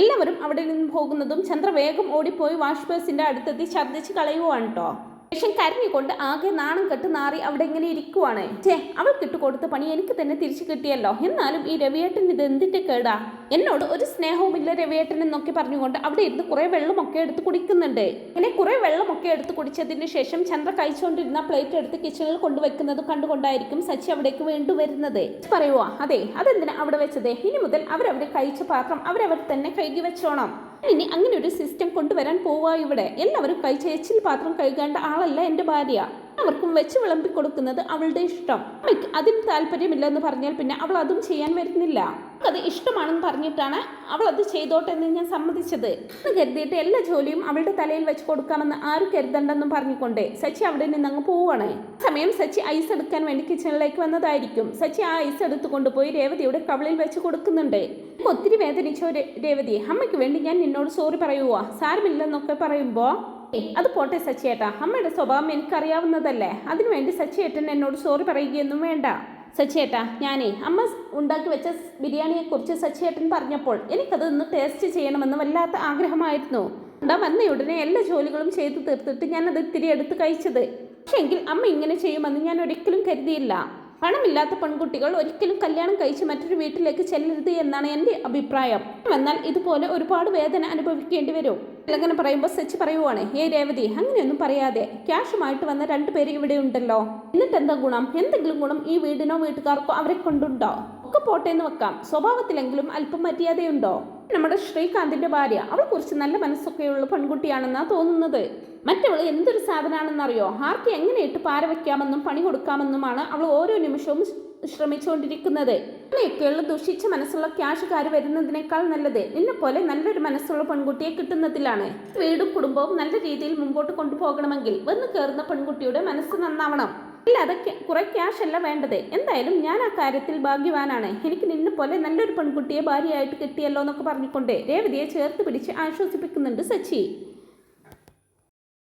എല്ലാവരും അവിടെ നിന്ന് പോകുന്നതും ചന്ദ്ര വേഗം ഓടിപ്പോയി വാഷ് ബേസിന്റെ അടുത്തെത്തി ഛർദ്ദിച്ച് കളയുവാണ് കേട്ടോ ശേഷം കരഞ്ഞുകൊണ്ട് ആകെ നാണം കെട്ട് നാറി അവിടെ ഇങ്ങനെ ഇരിക്കുവാണ്. ചേ അവൾക്ക് ഇട്ട് കൊടുത്ത പണി എനിക്ക് തന്നെ തിരിച്ചു കിട്ടിയല്ലോ. എന്നാലും ഈ രവിയേട്ടൻ ഇത് എന്തിന്റെ കേടാ? എന്നോട് ഒരു സ്നേഹവുമില്ല രവിയേട്ടൻ എന്നൊക്കെ പറഞ്ഞുകൊണ്ട് അവിടെ ഇരുന്ന് കുറെ വെള്ളമൊക്കെ എടുത്ത് കുടിക്കുന്നുണ്ട്. ഇങ്ങനെ കുറെ വെള്ളമൊക്കെ എടുത്ത് കുടിച്ചതിന് ശേഷം ചന്ദ്ര കഴിച്ചുകൊണ്ടിരുന്ന പ്ലേറ്റ് എടുത്ത് കിച്ചണിൽ കൊണ്ടുവെക്കുന്നത് കണ്ടുകൊണ്ടായിരിക്കും സച്ചി അവിടേക്ക് വേണ്ടി വരുന്നത്. പറയുവാ അതെ അതെന്തിനാ അവിടെ വെച്ചത്? ഇനി മുതൽ അവരവിടെ കഴിച്ച പാത്രം അവരവർ തന്നെ കഴുകി വെച്ചോണം. ഇനി അങ്ങനെ ഒരു സിസ്റ്റം കൊണ്ടുവരാൻ പോവാ ഇവിടെ. എല്ലാവരും കഴിച്ച എച്ചിൽ പാത്രം കഴുകേണ്ട ആളല്ല എന്റെ ഭാര്യ. അവർക്കും വെച്ച് വിളമ്പി കൊടുക്കുന്നത് അവളുടെ ഇഷ്ടം. അമ്മയ്ക്ക് അതിന് താല്പര്യമില്ലെന്ന് പറഞ്ഞാൽ പിന്നെ അവൾ അതും ചെയ്യാൻ വരുന്നില്ല. അത് ഇഷ്ടമാണെന്ന് പറഞ്ഞിട്ടാണ് അവൾ അത് ചെയ്തോട്ടെ എന്ന് ഞാൻ സമ്മതിച്ചത്. എന്ന് കരുതിയിട്ട് എല്ലാ ജോലിയും അവളുടെ തലയിൽ വെച്ച് കൊടുക്കാമെന്ന് ആരും കരുതണ്ടെന്നും പറഞ്ഞുകൊണ്ട് സച്ചി അവിടെ നിന്ന് അങ്ങ് പോവാണ് സമയം സച്ചി ഐസ് എടുക്കാൻ വേണ്ടി കിച്ചണിലേക്ക് വന്നതായിരിക്കും. സച്ചി ആ ഐസ് എടുത്തു കൊണ്ടുപോയി രേവതിയുടെ കവളിൽ വെച്ച് കൊടുക്കുന്നുണ്ട്. ഒത്തിരി വേദനിച്ചോ രേവതി അമ്മയ്ക്ക് വേണ്ടി ഞാൻ നിന്നോട് സോറി പറയുവാ. സാരമില്ലെന്നൊക്കെ പറയുമ്പോ ഏയ് അത് പോട്ടെ സച്ചിയേട്ടാ. അമ്മയുടെ സ്വഭാവം എനിക്കറിയാവുന്നതല്ലേ? അതിനുവേണ്ടി സച്ചിയേട്ടൻ എന്നോട് സോറി പറയുകയൊന്നും വേണ്ട. സച്ചിയേട്ടാ ഞാനേ അമ്മ ഉണ്ടാക്കി വെച്ച ബിരിയാണിയെക്കുറിച്ച് സച്ചിയേട്ടൻ പറഞ്ഞപ്പോൾ എനിക്കത് ഒന്ന് ടേസ്റ്റ് ചെയ്യണമെന്ന് വല്ലാത്ത ആഗ്രഹമായിരുന്നു. ഉണ്ടാ വന്ന ഉടനെ എല്ലാ ജോലികളും ചെയ്തു തീർത്തിട്ട് ഞാനത് ഇത്തിരി എടുത്ത് കഴിച്ചത്. പക്ഷേ എങ്കിൽ അമ്മ ഇങ്ങനെ ചെയ്യുമെന്ന് ഞാൻ ഒരിക്കലും കരുതിയില്ല. പണമില്ലാത്ത പെൺകുട്ടികൾ ഒരിക്കലും കല്യാണം കഴിച്ച് മറ്റൊരു വീട്ടിലേക്ക് ചെല്ലരുത് എന്നാണ് എന്റെ അഭിപ്രായം. എന്നാൽ ഇതുപോലെ ഒരുപാട് വേദന അനുഭവിക്കേണ്ടി വരും. അങ്ങനെ പറയുമ്പോൾ സച്ചി പറയുവാണ് ഏ രേവതി അങ്ങനെയൊന്നും പറയാതെ ക്യാഷുമായിട്ട് വന്ന രണ്ടുപേര് ഇവിടെ ഉണ്ടല്ലോ. എന്നിട്ട് എന്താ ഗുണം? എന്തെങ്കിലും ഗുണം ഈ വീടിനോ വീട്ടുകാർക്കോ അവരെ കൊണ്ടുണ്ടോ? ഒക്കെ പോട്ടെ എന്ന് വെക്കാം. സ്വഭാവത്തിലെങ്കിലും അല്പം മര്യാദയുണ്ടോ? നമ്മുടെ ശ്രീകാന്തിന്റെ ഭാര്യ. അവൾ കുറച്ച് നല്ല മനസ്സൊക്കെയുള്ള പെൺകുട്ടിയാണെന്നാണ് തോന്നുന്നത്. മറ്റവൾ എന്തൊരു സാധനമാണെന്നറിയോ ആർക്ക് എങ്ങനെ ഇട്ട് പാര വയ്ക്കാമെന്നും പണി കൊടുക്കാമെന്നുമാണ് അവൾ ഓരോ നിമിഷവും ശ്രമിച്ചുകൊണ്ടിരിക്കുന്നത് അങ്ങനെയൊക്കെയുള്ള ദുഷിച്ച മനസ്സുള്ള ക്യാഷുകാർ വരുന്നതിനേക്കാൾ നല്ലത്. നിന്നെ പോലെ നല്ലൊരു മനസ്സുള്ള പെൺകുട്ടിയെ കിട്ടുന്നതിലാണ്. വീടും കുടുംബവും നല്ല രീതിയിൽ മുമ്പോട്ട് കൊണ്ടുപോകണമെങ്കിൽ വന്ന് കയറുന്ന പെൺകുട്ടിയുടെ മനസ്സ് നന്നാവണം. അല്ലാതെ അതൊക്കെ കുറേ ക്യാഷ് അല്ല വേണ്ടത്. എന്തായാലും ഞാൻ ആ കാര്യത്തിൽ ഭാഗ്യവാനാണ്. എനിക്ക് നിന്നെ പോലെ നല്ലൊരു പെൺകുട്ടിയെ ഭാര്യയായിട്ട് കിട്ടിയല്ലോ എന്നൊക്കെ പറഞ്ഞുകൊണ്ട് രേവതിയെ ചേർത്ത് പിടിച്ച് ആശ്വസിപ്പിക്കുന്നുണ്ട് സച്ചി.